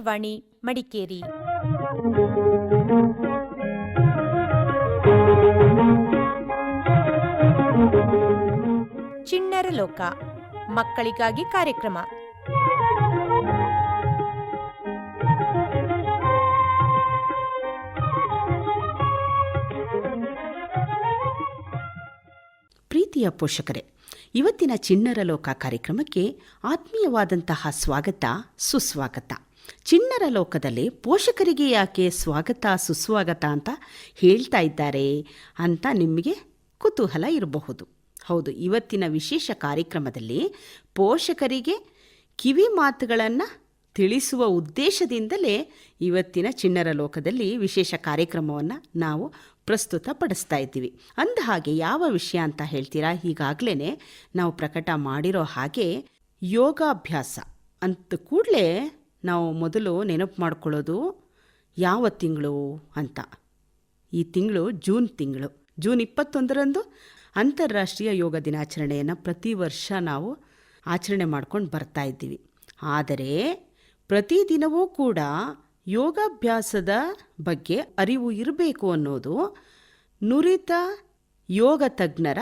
ಆಕಾಶವಾಣಿ ಮಡಿಕೇರಿ. ಚಿಣ್ಣರ ಲೋಕ, ಮಕ್ಕಳಿಗಾಗಿ ಕಾರ್ಯಕ್ರಮ. ಪ್ರೀತಿಯ ಪೋಷಕರೇ, ಇವತ್ತಿನ ಚಿಣ್ಣರ ಲೋಕ ಕಾರ್ಯಕ್ರಮಕ್ಕೆ ಆತ್ಮೀಯವಾದಂತಹ ಸ್ವಾಗತ, ಸುಸ್ವಾಗತ. ಚಿಣ್ಣರ ಲೋಕದಲ್ಲಿ ಪೋಷಕರಿಗೆ ಯಾಕೆ ಸ್ವಾಗತ, ಸುಸ್ವಾಗತ ಅಂತ ಹೇಳ್ತಾ ಇದ್ದಾರೆ ಅಂತ ನಿಮಗೆ ಕುತೂಹಲ ಇರಬಹುದು. ಹೌದು, ಇವತ್ತಿನ ವಿಶೇಷ ಕಾರ್ಯಕ್ರಮದಲ್ಲಿ ಪೋಷಕರಿಗೆ ಕಿವಿ ಮಾತುಗಳನ್ನು ತಿಳಿಸುವ ಉದ್ದೇಶದಿಂದಲೇ ಇವತ್ತಿನ ಚಿಣ್ಣರ ಲೋಕದಲ್ಲಿ ವಿಶೇಷ ಕಾರ್ಯಕ್ರಮವನ್ನು ನಾವು ಪ್ರಸ್ತುತಪಡಿಸ್ತಾ ಇದ್ದೀವಿ. ಅಂದಹಾಗೆ ಯಾವ ವಿಷಯ ಅಂತ ಹೇಳ್ತೀರಾ? ಈಗಾಗಲೇ ನಾವು ಪ್ರಕಟ ಮಾಡಿರೋ ಹಾಗೆ ಯೋಗಾಭ್ಯಾಸ. ಅಂತ ಕೂಡಲೇ ನಾವು ಮೊದಲು ನೆನಪು ಮಾಡ್ಕೊಳ್ಳೋದು ಯಾವ ತಿಂಗಳು ಅಂತ. ಈ ತಿಂಗಳು ಜೂನ್ ತಿಂಗಳು. ಜೂನ್ ಇಪ್ಪತ್ತೊಂದರಂದು ಅಂತಾರಾಷ್ಟ್ರೀಯ ಯೋಗ ದಿನಾಚರಣೆಯನ್ನು ಪ್ರತಿ ವರ್ಷ ನಾವು ಆಚರಣೆ ಮಾಡ್ಕೊಂಡು ಬರ್ತಾ ಇದ್ದೀವಿ. ಆದರೆ ಪ್ರತಿದಿನವೂ ಕೂಡ ಯೋಗಾಭ್ಯಾಸದ ಬಗ್ಗೆ ಅರಿವು ಇರಬೇಕು ಅನ್ನೋದು ನುರಿತ ಯೋಗ ತಜ್ಞರ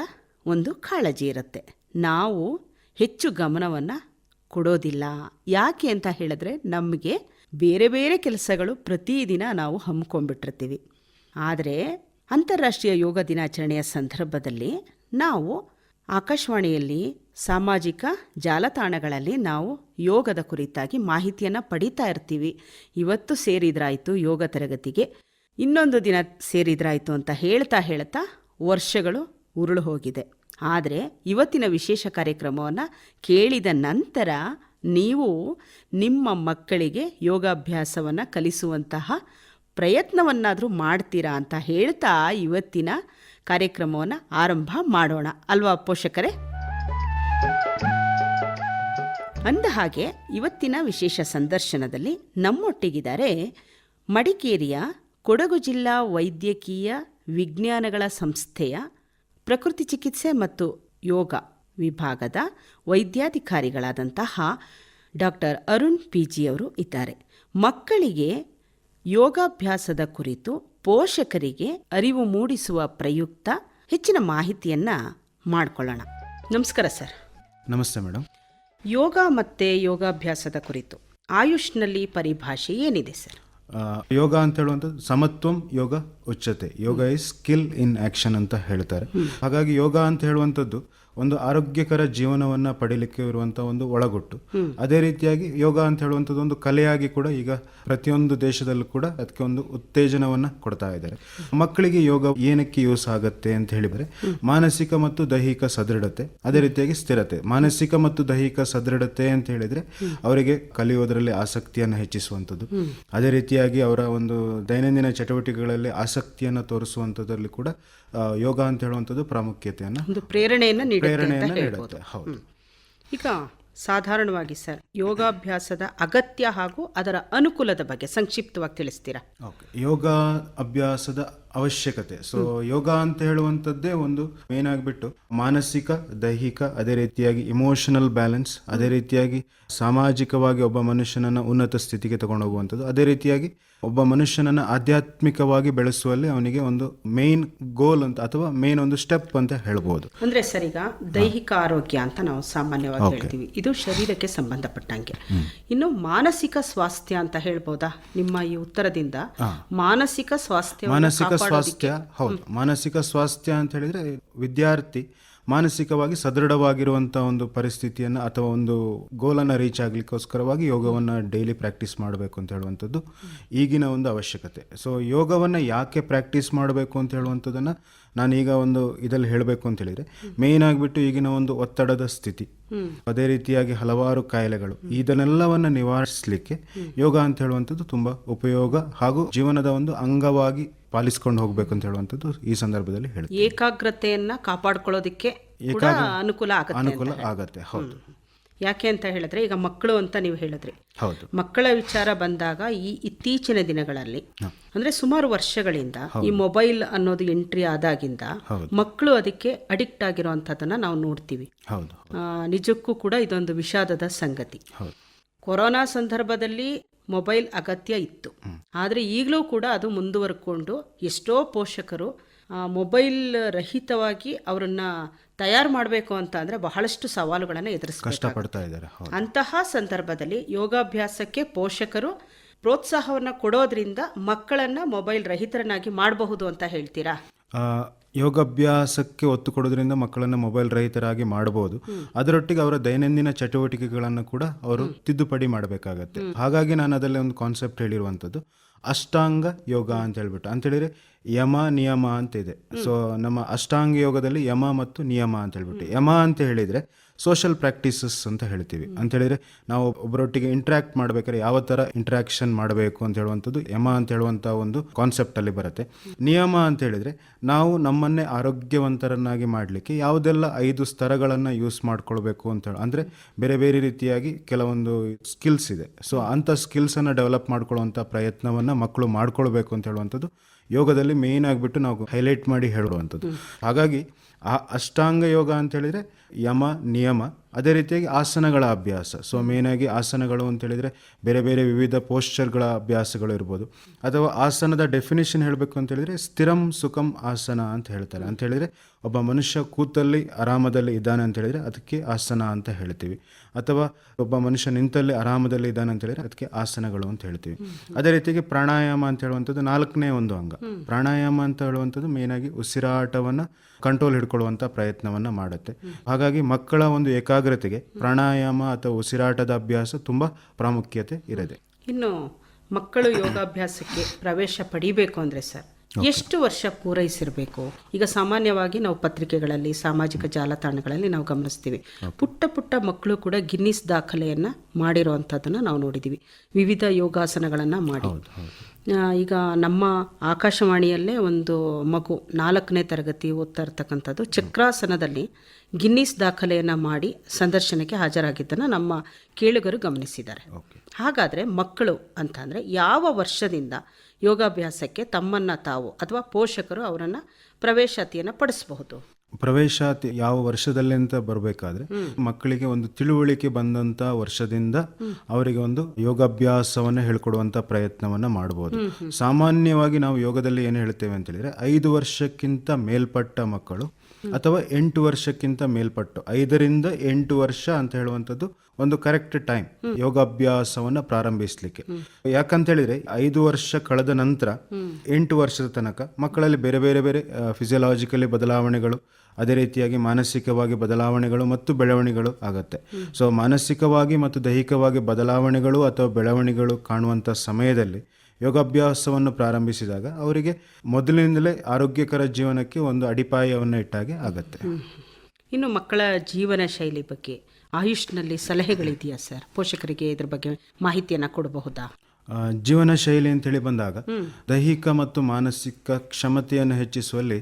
ಒಂದು ಕಾಳಜಿ ಇರುತ್ತೆ. ನಾವು ಹೆಚ್ಚು ಗಮನವನ್ನು ಕೊಡೋದಿಲ್ಲ. ಯಾಕೆ ಅಂತ ಹೇಳಿದ್ರೆ ನಮಗೆ ಬೇರೆ ಬೇರೆ ಕೆಲಸಗಳು ಪ್ರತಿದಿನ ನಾವು ಹಮ್ಮಿಕೊಂಡ್ಬಿಟ್ಟಿರ್ತೀವಿ. ಆದರೆ ಅಂತಾರಾಷ್ಟ್ರೀಯ ಯೋಗ ದಿನಾಚರಣೆಯ ಸಂದರ್ಭದಲ್ಲಿ ನಾವು ಆಕಾಶವಾಣಿಯಲ್ಲಿ ಸಾಮಾಜಿಕ ಜಾಲತಾಣಗಳಲ್ಲಿ ನಾವು ಯೋಗದ ಕುರಿತಾಗಿ ಮಾಹಿತಿಯನ್ನು ಪಡಿತಾ ಇರ್ತೀವಿ. ಇವತ್ತು ಸೇರಿದ್ರಾಯಿತು ಯೋಗ ತರಗತಿಗೆ, ಇನ್ನೊಂದು ದಿನ ಸೇರಿದ್ರಾಯಿತು ಅಂತ ಹೇಳ್ತಾ ಹೇಳ್ತಾ ವರ್ಷಗಳು ಉರುಳು ಹೋಗಿದೆ ಆದರೆ ಇವತ್ತಿನ ವಿಶೇಷ ಕಾರ್ಯಕ್ರಮವನ್ನು ಕೇಳಿದ ನಂತರ ನೀವು ನಿಮ್ಮ ಮಕ್ಕಳಿಗೆ ಯೋಗಾಭ್ಯಾಸವನ್ನು ಕಲಿಸುವಂತಹ ಪ್ರಯತ್ನವನ್ನಾದರೂ ಮಾಡ್ತೀರಾ ಅಂತ ಹೇಳ್ತಾ ಇವತ್ತಿನ ಕಾರ್ಯಕ್ರಮವನ್ನು ಆರಂಭ ಮಾಡೋಣ. ಅಲ್ವಾ ಪೋಷಕರೇ? ಅಂದ ಹಾಗೆ ಇವತ್ತಿನ ವಿಶೇಷ ಸಂದರ್ಶನದಲ್ಲಿ ನಮ್ಮೊಟ್ಟಿಗಿದ್ದಾರೆ ಮಡಿಕೇರಿಯ ಕೊಡಗು ಜಿಲ್ಲಾ ವೈದ್ಯಕೀಯ ವಿಜ್ಞಾನಗಳ ಸಂಸ್ಥೆಯ ಪ್ರಕೃತಿ ಚಿಕಿತ್ಸೆ ಮತ್ತು ಯೋಗ ವಿಭಾಗದ ವೈದ್ಯಾಧಿಕಾರಿಗಳಾದಂತಹ ಡಾಕ್ಟರ್ ಅರುಣ್ ಪಿ ಜಿಯವರು ಇದ್ದಾರೆ. ಮಕ್ಕಳಿಗೆ ಯೋಗಾಭ್ಯಾಸದ ಕುರಿತು ಪೋಷಕರಿಗೆ ಅರಿವು ಮೂಡಿಸುವ ಪ್ರಯುಕ್ತ ಹೆಚ್ಚಿನ ಮಾಹಿತಿಯನ್ನು ಮಾಡಿಕೊಳ್ಳೋಣ. ನಮಸ್ಕಾರ ಸರ್. ನಮಸ್ತೆ ಮೇಡಮ್ ಯೋಗ ಮತ್ತು ಯೋಗಾಭ್ಯಾಸದ ಕುರಿತು ಆಯುಷ್ನಲ್ಲಿ ಪರಿಭಾಷೆ ಏನಿದೆ ಸರ್? ಯೋಗ ಅಂತ ಹೇಳುವಂಥದ್ದು ಸಮತ್ವಂ ಯೋಗ ಉಚ್ಚತೆ ಯೋಗ ಇಸ್ ಸ್ಕಿಲ್ ಇನ್ ಆಕ್ಷನ್ ಅಂತ ಹೇಳ್ತಾರೆ. ಹಾಗಾಗಿ ಯೋಗ ಅಂತ ಹೇಳುವಂಥದ್ದು ಒಂದು ಆರೋಗ್ಯಕರ ಜೀವನವನ್ನ ಪಡೀಲಿಕ್ಕೆ ಇರುವಂಥ ಒಂದು ಒಳಗೊಟ್ಟು. ಅದೇ ರೀತಿಯಾಗಿ ಯೋಗ ಅಂತ ಹೇಳುವಂಥದ್ದು ಒಂದು ಕಲೆಯಾಗಿ ಕೂಡ ಈಗ ಪ್ರತಿಯೊಂದು ದೇಶದಲ್ಲೂ ಕೂಡ ಅದಕ್ಕೆ ಒಂದು ಉತ್ತೇಜನವನ್ನ ಕೊಡ್ತಾ ಇದ್ದಾರೆ. ಮಕ್ಕಳಿಗೆ ಯೋಗ ಏನಕ್ಕೆ ಯೂಸ್ ಆಗುತ್ತೆ ಅಂತ ಹೇಳಿದರೆ ಮಾನಸಿಕ ಮತ್ತು ದೈಹಿಕ ಸದೃಢತೆ ಅದೇ ರೀತಿಯಾಗಿ ಸ್ಥಿರತೆ. ಮಾನಸಿಕ ಮತ್ತು ದೈಹಿಕ ಸದೃಢತೆ ಅಂತ ಹೇಳಿದ್ರೆ ಅವರಿಗೆ ಕಲಿಯೋದರಲ್ಲಿ ಆಸಕ್ತಿಯನ್ನು ಹೆಚ್ಚಿಸುವಂಥದ್ದು. ಅದೇ ರೀತಿಯಾಗಿ ಅವರ ಒಂದು ದೈನಂದಿನ ಚಟುವಟಿಕೆಗಳಲ್ಲಿ ಆಸಕ್ತಿಯನ್ನು ತೋರಿಸುವಂಥದ್ರಲ್ಲಿ ಕೂಡ ಯೋಗ ಅಂತ ಹೇಳುವಂಥದ್ದು ಪ್ರಾಮುಖ್ಯತೆಯನ್ನು ಒಂದು ಪ್ರೇರಣೆಯನ್ನು ಪ್ರೇರಣೆಯನ್ನು ನೀಡುತ್ತೆ. ಹೌದು. ಈಗ ಸಾಧಾರಣವಾಗಿ ಸರ್ ಯೋಗಾಭ್ಯಾಸದ ಅಗತ್ಯ ಹಾಗೂ ಅದರ ಅನುಕೂಲದ ಬಗ್ಗೆ ಸಂಕ್ಷಿಪ್ತವಾಗಿ ತಿಳಿಸ್ತೀರಾ? ಓಕೆ. ಯೋಗ ಅಭ್ಯಾಸದ ಅವಶ್ಯಕತೆ. ಸೊ ಯೋಗ ಅಂತ ಹೇಳುವಂಥದ್ದೇ ಒಂದು ಮೇನ್ ಆಗಿಬಿಟ್ಟು ಮಾನಸಿಕ ದೈಹಿಕ ಅದೇ ರೀತಿಯಾಗಿ ಇಮೋಷನಲ್ ಬ್ಯಾಲೆನ್ಸ್ ಅದೇ ರೀತಿಯಾಗಿ ಸಾಮಾಜಿಕವಾಗಿ ಒಬ್ಬ ಮನುಷ್ಯನನ್ನ ಉನ್ನತ ಸ್ಥಿತಿಗೆ ತಗೊಂಡು ಹೋಗುವಂಥದ್ದು ಅದೇ ರೀತಿಯಾಗಿ ಒಬ್ಬ ಮನುಷ್ಯನನ್ನ ಆಧ್ಯಾತ್ಮಿಕವಾಗಿ ಬೆಳೆಸುವಲ್ಲಿ ಅವನಿಗೆ ಒಂದು ಮೇನ್ ಗೋಲ್ ಅಂತ ಅಥವಾ ಮೇನ್ ಒಂದು ಸ್ಟೆಪ್ ಅಂತ ಹೇಳ್ಬೋದು. ಅಂದ್ರೆ ಸರ್ ಈಗ ದೈಹಿಕ ಆರೋಗ್ಯ ಅಂತ ನಾವು ಸಾಮಾನ್ಯವಾಗಿ ಹೇಳ್ತೀವಿ. ಇದು ಶರೀರಕ್ಕೆ ಸಂಬಂಧಪಟ್ಟಂಗೆ. ಇನ್ನು ಮಾನಸಿಕ ಸ್ವಾಸ್ಥ್ಯ ಅಂತ ಹೇಳ್ಬೋದಾ? ನಿಮ್ಮ ಈ ಉತ್ತರದಿಂದ ಮಾನಸಿಕ ಸ್ವಾಸ್ಥ್ಯ ಮಾನಸಿಕ ಸ್ವಾಸ್ಥ್ಯ ಹೌದು. ಮಾನಸಿಕ ಸ್ವಾಸ್ಥ್ಯ ಅಂತ ಹೇಳಿದ್ರೆ ವಿದ್ಯಾರ್ಥಿ ಮಾನಸಿಕವಾಗಿ ಸದೃಢವಾಗಿರುವಂತ ಒಂದು ಪರಿಸ್ಥಿತಿಯನ್ನು ಅಥವಾ ಒಂದು ಗೋಲನ್ನು ರೀಚ್ ಆಗಲಿಕ್ಕೋಸ್ಕರವಾಗಿ ಯೋಗವನ್ನು ಡೈಲಿ ಪ್ರಾಕ್ಟೀಸ್ ಮಾಡಬೇಕು ಅಂತ ಹೇಳುವಂಥದ್ದು ಈಗಿನ ಒಂದು ಅವಶ್ಯಕತೆ. ಸೊ ಯೋಗವನ್ನು ಯಾಕೆ ಪ್ರಾಕ್ಟೀಸ್ ಮಾಡಬೇಕು ಅಂತ ಹೇಳುವಂಥದ್ದನ್ನ ನಾನೀಗ ಒಂದು ಇದರಲ್ಲಿ ಹೇಳಬೇಕು ಅಂತ ಹೇಳಿದರೆ ಮೇಯ್ನ್ ಆಗಿಬಿಟ್ಟು ಈಗಿನ ಒಂದು ಒತ್ತಡದ ಸ್ಥಿತಿ. ಅದೇ ರೀತಿಯಾಗಿ ಹಲವಾರು ಕಾಯಿಲೆಗಳು. ಇದನ್ನೆಲ್ಲವನ್ನು ನಿವಾರಿಸಲಿಕ್ಕೆ ಯೋಗ ಅಂತ ಹೇಳುವಂಥದ್ದು ತುಂಬಾ ಉಪಯೋಗ ಹಾಗೂ ಜೀವನದ ಒಂದು ಅಂಗವಾಗಿ ಪಾಲಿಸ್ಕೊಂಡು ಹೋಗಬೇಕು ಅಂತ ಹೇಳುವಂಥದ್ದು ಈ ಸಂದರ್ಭದಲ್ಲಿ ಹೇಳಿ ಏಕಾಗ್ರತೆಯನ್ನು ಕಾಪಾಡ್ಕೊಳ್ಳೋದಕ್ಕೆ ಅನುಕೂಲ ಅನುಕೂಲ ಆಗತ್ತೆ ಹೌದು. ಯಾಕೆ ಅಂತ ಹೇಳಿದ್ರೆ ಈಗ ಮಕ್ಕಳು ಅಂತ ನೀವು ಹೇಳಿದ್ರಿ. ಹೌದು. ಮಕ್ಕಳ ವಿಚಾರ ಬಂದಾಗ ಈ ಇತ್ತೀಚಿನ ದಿನಗಳಲ್ಲಿ ಅಂದ್ರೆ ಸುಮಾರು ವರ್ಷಗಳಿಂದ ಈ ಮೊಬೈಲ್ ಅನ್ನೋದು ಎಂಟ್ರಿ ಆದಾಗಿಂದ ಮಕ್ಕಳು ಅದಕ್ಕೆ ಅಡಿಕ್ಟ್ ಆಗಿರುವಂತದನ್ನ ನಾವು ನೋಡ್ತೀವಿ. ನಿಜಕ್ಕೂ ಕೂಡ ಇದೊಂದು ವಿಷಾದದ ಸಂಗತಿ. ಕೊರೋನಾ ಸಂದರ್ಭದಲ್ಲಿ ಮೊಬೈಲ್ ಅಗತ್ಯ ಇತ್ತು. ಆದರೆ ಈಗಲೂ ಕೂಡ ಅದು ಮುಂದುವರ್ಕೊಂಡು ಎಷ್ಟೋ ಪೋಷಕರು ಮೊಬೈಲ್ ರಹಿತವಾಗಿ ಅವರನ್ನ ತಯಾರು ಮಾಡಬೇಕು ಅಂತ ಅಂದರೆ ಬಹಳಷ್ಟು ಸವಾಲುಗಳನ್ನು ಎದುರಿಸ್ಬೇಕು ಕಷ್ಟಪಡ್ತಾ ಇದ್ದಾರೆ ಅಂತಹ ಸಂದರ್ಭದಲ್ಲಿ ಯೋಗಾಭ್ಯಾಸಕ್ಕೆ ಪೋಷಕರು ಪ್ರೋತ್ಸಾಹವನ್ನು ಕೊಡೋದ್ರಿಂದ ಮಕ್ಕಳನ್ನು ಮೊಬೈಲ್ ರಹಿತರನ್ನಾಗಿ ಮಾಡಬಹುದು ಅಂತ ಹೇಳ್ತೀರಾ? ಯೋಗಾಭ್ಯಾಸಕ್ಕೆ ಒತ್ತು ಕೊಡೋದ್ರಿಂದ ಮಕ್ಕಳನ್ನು ಮೊಬೈಲ್ ರಹಿತರಾಗಿ ಮಾಡಬಹುದು ಅದರೊಟ್ಟಿಗೆ ಅವರ ದೈನಂದಿನ ಚಟುವಟಿಕೆಗಳನ್ನು ಕೂಡ ಅವರು ತಿದ್ದುಪಡಿ ಮಾಡಬೇಕಾಗತ್ತೆ. ಹಾಗಾಗಿ ನಾನು ಅದರಲ್ಲಿ ಒಂದು ಕಾನ್ಸೆಪ್ಟ್ ಹೇಳಿರುವಂಥದ್ದು. ಅಷ್ಟಾಂಗ ಯೋಗ ಅಂತ ಹೇಳ್ಬಿಟ್ಟು. ಅಂತ ಹೇಳಿದ್ರೆ ಯಮ, ನಿಯಮ ಅಂತ ಇದೆ. ಸೊ ನಮ್ಮ ಅಷ್ಟಾಂಗ ಯೋಗದಲ್ಲಿ ಯಮ ಮತ್ತು ನಿಯಮ ಅಂತ ಹೇಳ್ಬಿಟ್ಟು. ಯಮ ಅಂತ ಹೇಳಿದ್ರೆ ಸೋಷಲ್ ಪ್ರಾಕ್ಟೀಸಸ್ ಅಂತ ಹೇಳ್ತೀವಿ. ಅಂತ ಹೇಳಿದ್ರೆ ನಾವು ಒಬ್ಬರೊಟ್ಟಿಗೆ ಇಂಟ್ರಾಕ್ಟ್ ಮಾಡ್ಬೇಕಾದ್ರೆ ಯಾವ ಥರ ಇಂಟ್ರಾಕ್ಷನ್ ಮಾಡಬೇಕು ಅಂತ ಹೇಳುವಂಥದ್ದು ಯಮ ಅಂತ ಹೇಳುವಂತ ಒಂದು ಕಾನ್ಸೆಪ್ಟ್ ಅಲ್ಲಿ ಬರುತ್ತೆ. ನಿಯಮ ಅಂತ ಹೇಳಿದ್ರೆ ನಾವು ನಮ್ಮನ್ನೇ ಆರೋಗ್ಯವಂತರನ್ನಾಗಿ ಮಾಡಲಿಕ್ಕೆ ಯಾವುದೆಲ್ಲ ಐದು ಸ್ತರಗಳನ್ನು ಯೂಸ್ ಮಾಡ್ಕೊಳ್ಬೇಕು ಅಂತ ಹೇಳಿ. ಅಂದರೆ ಬೇರೆ ಬೇರೆ ರೀತಿಯಾಗಿ ಕೆಲವೊಂದು ಸ್ಕಿಲ್ಸ್ ಇದೆ. ಸೊ ಅಂಥ ಸ್ಕಿಲ್ಸನ್ನು ಡೆವಲಪ್ ಮಾಡ್ಕೊಳ್ಳುವಂಥ ಪ್ರಯತ್ನವನ್ನು ಮಕ್ಕಳು ಮಾಡ್ಕೊಳ್ಬೇಕು ಅಂತ ಹೇಳುವಂಥದ್ದು ಯೋಗದಲ್ಲಿ ಮೇಯ್ನ್ ಆಗಿಬಿಟ್ಟು ನಾವು ಹೈಲೈಟ್ ಮಾಡಿ ಹೇಳುವಂಥದ್ದು. ಹಾಗಾಗಿ ಆ ಅಷ್ಟಾಂಗ ಯೋಗ ಅಂತ ಹೇಳಿದರೆ ಯಮ ನಿಯಮ ಅದೇ ರೀತಿಯಾಗಿ ಆಸನಗಳ ಅಭ್ಯಾಸ. ಸೊ ಮೇಯ್ನಾಗಿ ಆಸನಗಳು ಅಂತ ಹೇಳಿದ್ರೆ ಬೇರೆ ಬೇರೆ ವಿವಿಧ ಪೋಶ್ಚರ್ಗಳ ಅಭ್ಯಾಸಗಳು ಇರ್ಬೋದು. ಅಥವಾ ಆಸನದ ಡೆಫಿನೇಷನ್ ಹೇಳಬೇಕು ಅಂತ ಹೇಳಿದ್ರೆ ಸ್ಥಿರಂ ಸುಖಂ ಆಸನ ಅಂತ ಹೇಳ್ತಾರೆ. ಅಂತ ಹೇಳಿದರೆ ಒಬ್ಬ ಮನುಷ್ಯ ಕೂತಲ್ಲಿ ಆರಾಮದಲ್ಲಿ ಇದ್ದಾನೆ ಅಂತ ಹೇಳಿದರೆ ಅದಕ್ಕೆ ಆಸನ ಅಂತ ಹೇಳ್ತೀವಿ. ಅಥವಾ ಒಬ್ಬ ಮನುಷ್ಯ ನಿಂತಲ್ಲಿ ಆರಾಮದಲ್ಲಿ ಇದ್ದಾನೆ ಅಂತ ಹೇಳಿದರೆ ಅದಕ್ಕೆ ಆಸನಗಳು ಅಂತ ಹೇಳ್ತೀವಿ. ಅದೇ ರೀತಿಯಾಗಿ ಪ್ರಾಣಾಯಾಮ ಅಂತ ಹೇಳುವಂಥದ್ದು ನಾಲ್ಕನೇ ಒಂದು ಅಂಗ. ಪ್ರಾಣಾಯಾಮ ಅಂತ ಹೇಳುವಂಥದ್ದು ಮೇಯ್ನಾಗಿ ಉಸಿರಾಟವನ್ನು ಕಂಟ್ರೋಲ್ ಹಿಡ್ಕೊಳ್ಳುವಂಥ ಪ್ರಯತ್ನವನ್ನು ಮಾಡುತ್ತೆ. ಹಾಗಾಗಿ ಮಕ್ಕಳ ಒಂದು ಏಕಾಗ್ರತೆಗೆ ಪ್ರಾಣಾಯಾಮ ಅಥವಾ ಉಸಿರಾಟದ ಅಭ್ಯಾಸ ತುಂಬ ಪ್ರಾಮುಖ್ಯತೆ ಇರದೆ. ಇನ್ನು ಮಕ್ಕಳು ಯೋಗಾಭ್ಯಾಸಕ್ಕೆ ಪ್ರವೇಶ ಪಡಿಬೇಕು ಅಂದರೆ ಸರ್ ಎಷ್ಟು ವರ್ಷ ಪೂರೈಸಿರಬೇಕು? ಈಗ ಸಾಮಾನ್ಯವಾಗಿ ನಾವು ಪತ್ರಿಕೆಗಳಲ್ಲಿ ಸಾಮಾಜಿಕ ಜಾಲತಾಣಗಳಲ್ಲಿ ನಾವು ಗಮನಿಸ್ತೀವಿ. ಪುಟ್ಟ ಪುಟ್ಟ ಮಕ್ಕಳು ಕೂಡ ಗಿನ್ನಿಸ್ ದಾಖಲೆಯನ್ನು ಮಾಡಿರೋವಂಥದ್ದನ್ನು ನಾವು ನೋಡಿದ್ದೀವಿ ವಿವಿಧ ಯೋಗಾಸನಗಳನ್ನು ಮಾಡಿ. ಈಗ ನಮ್ಮ ಆಕಾಶವಾಣಿಯಲ್ಲೇ ಒಂದು ಮಗು ನಾಲ್ಕನೇ ತರಗತಿ ಓದ್ತಾ ಇರ್ತಕ್ಕಂಥದ್ದು ಚಕ್ರಾಸನದಲ್ಲಿ ಗಿನ್ನಿಸ್ ದಾಖಲೆಯನ್ನು ಮಾಡಿ ಸಂದರ್ಶನಕ್ಕೆ ಹಾಜರಾಗಿದ್ದನ್ನು ನಮ್ಮ ಕೇಳುಗರು ಗಮನಿಸಿದ್ದಾರೆ. ಹಾಗಾದರೆ ಮಕ್ಕಳು ಅಂತಂದರೆ ಯಾವ ವರ್ಷದಿಂದ ಯೋಗಾಭ್ಯಾಸಕ್ಕೆ ತಮ್ಮನ್ನು ತಾವು ಅಥವಾ ಪೋಷಕರು ಅವರನ್ನು ಪ್ರವೇಶಾತಿಯನ್ನು ಪಡಿಸಬಹುದು? ಪ್ರವೇಶಾತಿ ಯಾವ ವರ್ಷದಲ್ಲಿ ಅಂತ ಬರಬೇಕಾದ್ರೆ ಮಕ್ಕಳಿಗೆ ಒಂದು ತಿಳುವಳಿಕೆ ಬಂದಂತ ವರ್ಷದಿಂದ ಅವರಿಗೆ ಒಂದು ಯೋಗಾಭ್ಯಾಸವನ್ನ ಹೇಳ್ಕೊಡುವಂತ ಪ್ರಯತ್ನವನ್ನ ಮಾಡಬಹುದು ಸಾಮಾನ್ಯವಾಗಿ ನಾವು ಯೋಗದಲ್ಲಿ ಏನು ಹೇಳ್ತೇವೆ ಅಂತ ಹೇಳಿದ್ರೆ ಐದು ವರ್ಷಕ್ಕಿಂತ ಮೇಲ್ಪಟ್ಟ ಮಕ್ಕಳು ಅಥವಾ ಎಂಟು ವರ್ಷಕ್ಕಿಂತ ಮೇಲ್ಪಟ್ಟು ಐದರಿಂದ ಎಂಟು ವರ್ಷ ಅಂತ ಹೇಳುವಂಥದ್ದು ಒಂದು ಕರೆಕ್ಟ್ ಟೈಮ್ ಯೋಗಾಭ್ಯಾಸವನ್ನ ಪ್ರಾರಂಭಿಸಲಿಕ್ಕೆ. ಯಾಕಂತ ಹೇಳಿದ್ರೆ ಐದು ವರ್ಷ ಕಳೆದ ನಂತರ ಎಂಟು ವರ್ಷದ ತನಕ ಮಕ್ಕಳಲ್ಲಿ ಬೇರೆ ಬೇರೆ ಬೇರೆ ಫಿಸಿಯಲಾಜಿಕಲಿ ಬದಲಾವಣೆಗಳು ಅದೇ ರೀತಿಯಾಗಿ ಮಾನಸಿಕವಾಗಿ ಬದಲಾವಣೆಗಳು ಮತ್ತು ಬೆಳವಣಿಗೆಗಳು ಆಗತ್ತೆ. ಸೊ ಮಾನಸಿಕವಾಗಿ ಮತ್ತು ದೈಹಿಕವಾಗಿ ಬದಲಾವಣೆಗಳು ಅಥವಾ ಬೆಳವಣಿಗೆಗಳು ಕಾಣುವಂಥ ಸಮಯದಲ್ಲಿ ಯೋಗಾಭ್ಯಾಸವನ್ನು ಪ್ರಾರಂಭಿಸಿದಾಗ ಅವರಿಗೆ ಮೊದಲಿನಿಂದಲೇ ಆರೋಗ್ಯಕರ ಜೀವನಕ್ಕೆ ಒಂದು ಅಡಿಪಾಯವನ್ನು ಇಟ್ಟಾಗೆ ಆಗುತ್ತೆ. ಇನ್ನು ಮಕ್ಕಳ ಜೀವನ ಶೈಲಿ ಬಗ್ಗೆ ಆಯುಷ್ನಲ್ಲಿ ಸಲಹೆಗಳಿದೆಯಾ ಸರ್? ಪೋಷಕರಿಗೆ ಇದ್ರ ಬಗ್ಗೆ ಮಾಹಿತಿಯನ್ನು ಕೊಡಬಹುದಾ? ಜೀವನ ಶೈಲಿ ಅಂತೇಳಿ ಬಂದಾಗ ದೈಹಿಕ ಮತ್ತು ಮಾನಸಿಕ ಕ್ಷಮತೆಯನ್ನು ಹೆಚ್ಚಿಸುವಲ್ಲಿ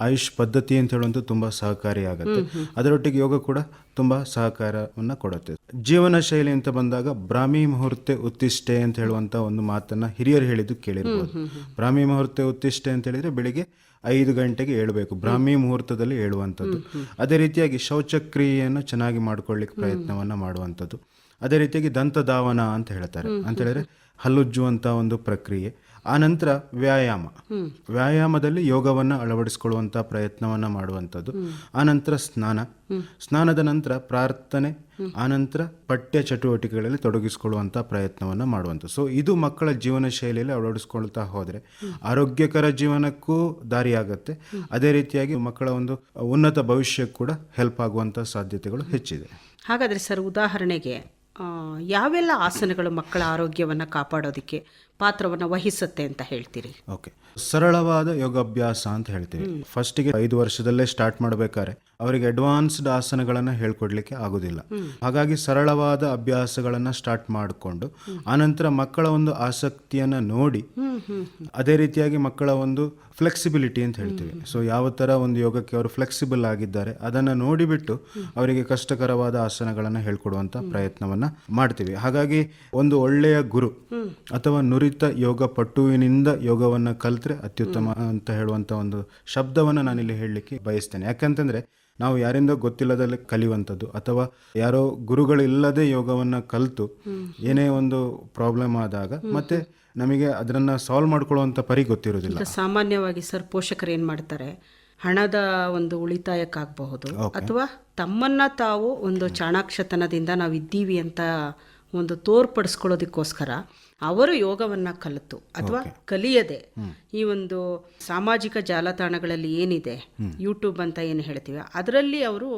ಆಯುಷ್ ಪದ್ಧತಿ ಅಂತ ಹೇಳುವಂಥದ್ದು ತುಂಬ ಸಹಕಾರಿಯಾಗುತ್ತೆ. ಅದರೊಟ್ಟಿಗೆ ಯೋಗ ಕೂಡ ತುಂಬ ಸಹಕಾರವನ್ನು ಕೊಡುತ್ತೆ. ಜೀವನ ಶೈಲಿ ಅಂತ ಬಂದಾಗ ಬ್ರಾಹ್ಮಿ ಮುಹೂರ್ತೆ ಉತ್ತಿಷ್ಠೆ ಅಂತ ಹೇಳುವಂಥ ಒಂದು ಮಾತನ್ನ ಹಿರಿಯರು ಹೇಳಿದ್ದು ಕೇಳಿರ್ಬೋದು. ಬ್ರಾಹ್ಮಿ ಮುಹೂರ್ತೆ ಉತ್ತಿಷ್ಠೆ ಅಂತ ಹೇಳಿದ್ರೆ ಬೆಳಿಗ್ಗೆ ಐದು ಗಂಟೆಗೆ ಏಳಬೇಕು. ಬ್ರಾಹ್ಮಿ ಮುಹೂರ್ತದಲ್ಲಿ ಹೇಳುವಂಥದ್ದು ಅದೇ ರೀತಿಯಾಗಿ ಶೌಚಕ್ರಿಯೆಯನ್ನು ಚೆನ್ನಾಗಿ ಮಾಡ್ಕೊಳ್ಳಿಕ್ಕೆ ಪ್ರಯತ್ನವನ್ನು ಮಾಡುವಂಥದ್ದು. ಅದೇ ರೀತಿಯಾಗಿ ದಂತಧಾವನ ಅಂತ ಹೇಳ್ತಾರೆ. ಅಂತ ಹೇಳಿದ್ರೆ ಹಲ್ಲುಜ್ಜುವಂಥ ಒಂದು ಪ್ರಕ್ರಿಯೆ. ಆನಂತರ ವ್ಯಾಯಾಮ. ವ್ಯಾಯಾಮದಲ್ಲಿ ಯೋಗವನ್ನು ಅಳವಡಿಸಿಕೊಳ್ಳುವಂಥ ಪ್ರಯತ್ನವನ್ನು ಮಾಡುವಂಥದ್ದು. ಆನಂತರ ಸ್ನಾನ. ಸ್ನಾನದ ನಂತರ ಪ್ರಾರ್ಥನೆ. ಆನಂತರ ಪಠ್ಯ ಚಟುವಟಿಕೆಗಳಲ್ಲಿ ತೊಡಗಿಸಿಕೊಳ್ಳುವಂಥ ಪ್ರಯತ್ನವನ್ನು ಮಾಡುವಂಥದ್ದು. ಸೊ ಇದು ಮಕ್ಕಳ ಜೀವನ ಶೈಲಿಯಲ್ಲಿ ಅಳವಡಿಸ್ಕೊಳ್ತಾ ಹೋದರೆ ಆರೋಗ್ಯಕರ ಜೀವನಕ್ಕೂ ದಾರಿಯಾಗತ್ತೆ. ಅದೇ ರೀತಿಯಾಗಿ ಮಕ್ಕಳ ಒಂದು ಉನ್ನತ ಭವಿಷ್ಯಕ್ಕೂ ಕೂಡ ಹೆಲ್ಪ್ ಆಗುವಂಥ ಸಾಧ್ಯತೆಗಳು ಹೆಚ್ಚಿದೆ. ಹಾಗಾದರೆ ಸರ್ ಉದಾಹರಣೆಗೆ ಆ, ಯಾವೆಲ್ಲ ಆಸನಗಳು ಮಕ್ಕಳ ಆರೋಗ್ಯವನ್ನು ಕಾಪಾಡೋದಕ್ಕೆ ಪಾತ್ರವನ್ನು ವಹಿಸುತ್ತೆ ಅಂತ ಹೇಳ್ತೀರಿ. ಓಕೆ. ಸರಳವಾದ ಯೋಗಾಭ್ಯಾಸ ಅಂತ ಹೇಳ್ತೀವಿ. ಫಸ್ಟಿಗೆ ಐದು ವರ್ಷದಲ್ಲೇ ಸ್ಟಾರ್ಟ್ ಮಾಡಬೇಕಾದ್ರೆ ಅವರಿಗೆ ಅಡ್ವಾನ್ಸ್ಡ್ ಆಸನಗಳನ್ನು ಹೇಳ್ಕೊಡ್ಲಿಕ್ಕೆ ಆಗುದಿಲ್ಲ. ಹಾಗಾಗಿ ಸರಳವಾದ ಅಭ್ಯಾಸಗಳನ್ನು ಸ್ಟಾರ್ಟ್ ಮಾಡಿಕೊಂಡು ಆನಂತರ ಮಕ್ಕಳ ಒಂದು ಆಸಕ್ತಿಯನ್ನು ನೋಡಿ ಅದೇ ರೀತಿಯಾಗಿ ಮಕ್ಕಳ ಒಂದು ಫ್ಲೆಕ್ಸಿಬಿಲಿಟಿ ಅಂತ ಹೇಳ್ತೀವಿ. ಸೊ ಯಾವ ಥರ ಒಂದು ಯೋಗಕ್ಕೆ ಅವರು ಫ್ಲೆಕ್ಸಿಬಲ್ ಆಗಿದ್ದಾರೆ ಅದನ್ನು ನೋಡಿಬಿಟ್ಟು ಅವರಿಗೆ ಕಷ್ಟಕರವಾದ ಆಸನಗಳನ್ನು ಹೇಳ್ಕೊಡುವಂಥ ಪ್ರಯತ್ನವನ್ನು ಮಾಡ್ತೀವಿ. ಹಾಗಾಗಿ ಒಂದು ಒಳ್ಳೆಯ ಗುರು ಅಥವಾ ನುರಿತ ನುರಿತ ಯೋಗ ಪಟುವಿನಿಂದ ಯೋಗವನ್ನು ಕಲ್ತ್ರೆ ಅತ್ಯುತ್ತಮ ಅಂತ ಹೇಳುವಂಥ ಒಂದು ಶಬ್ದವನ್ನು ನಾನಿಲ್ಲಿ ಹೇಳಲಿಕ್ಕೆ ಬಯಸ್ತೇನೆ. ಯಾಕಂತಂದರೆ ನಾವು ಯಾರಿಂದ ಗೊತ್ತಿಲ್ಲದಲ್ಲಿ ಕಲಿಯುವಂಥದ್ದು ಅಥವಾ ಯಾರೋ ಗುರುಗಳಿಲ್ಲದೆ ಯೋಗವನ್ನು ಕಲಿತು ಏನೇ ಒಂದು ಪ್ರಾಬ್ಲಮ್ ಆದಾಗ ಮತ್ತೆ ನಮಗೆ ಅದನ್ನು ಸಾಲ್ವ್ ಮಾಡ್ಕೊಳ್ಳುವಂಥ ಪರಿ ಗೊತ್ತಿರೋದಿಲ್ಲ ಸಾಮಾನ್ಯವಾಗಿ ಸರ್ ಪೋಷಕರು ಏನು ಮಾಡ್ತಾರೆ? ಹಣದ ಒಂದು ಉಳಿತಾಯಕ್ಕಾಗಬಹುದು ಅಥವಾ ತಮ್ಮನ್ನ ತಾವು ಒಂದು ಚಾಣಾಕ್ಷತನದಿಂದ ನಾವು ಇದ್ದೀವಿ ಅಂತ ಒಂದು ತೋರ್ಪಡಿಸ್ಕೊಳ್ಳೋದಕ್ಕೋಸ್ಕರ ಅವರು ಯೋಗವನ್ನ ಕಲಿತು ಅಥವಾ ಕಲಿಯದೆ ಈ ಒಂದು ಸಾಮಾಜಿಕ ಜಾಲತಾಣಗಳಲ್ಲಿ ಏನಿದೆ ಯೂಟ್ಯೂಬ್ ಅಂತ ಏನು ಹೇಳ್ತೀವಿ ಅದರಲ್ಲಿ ಅವರು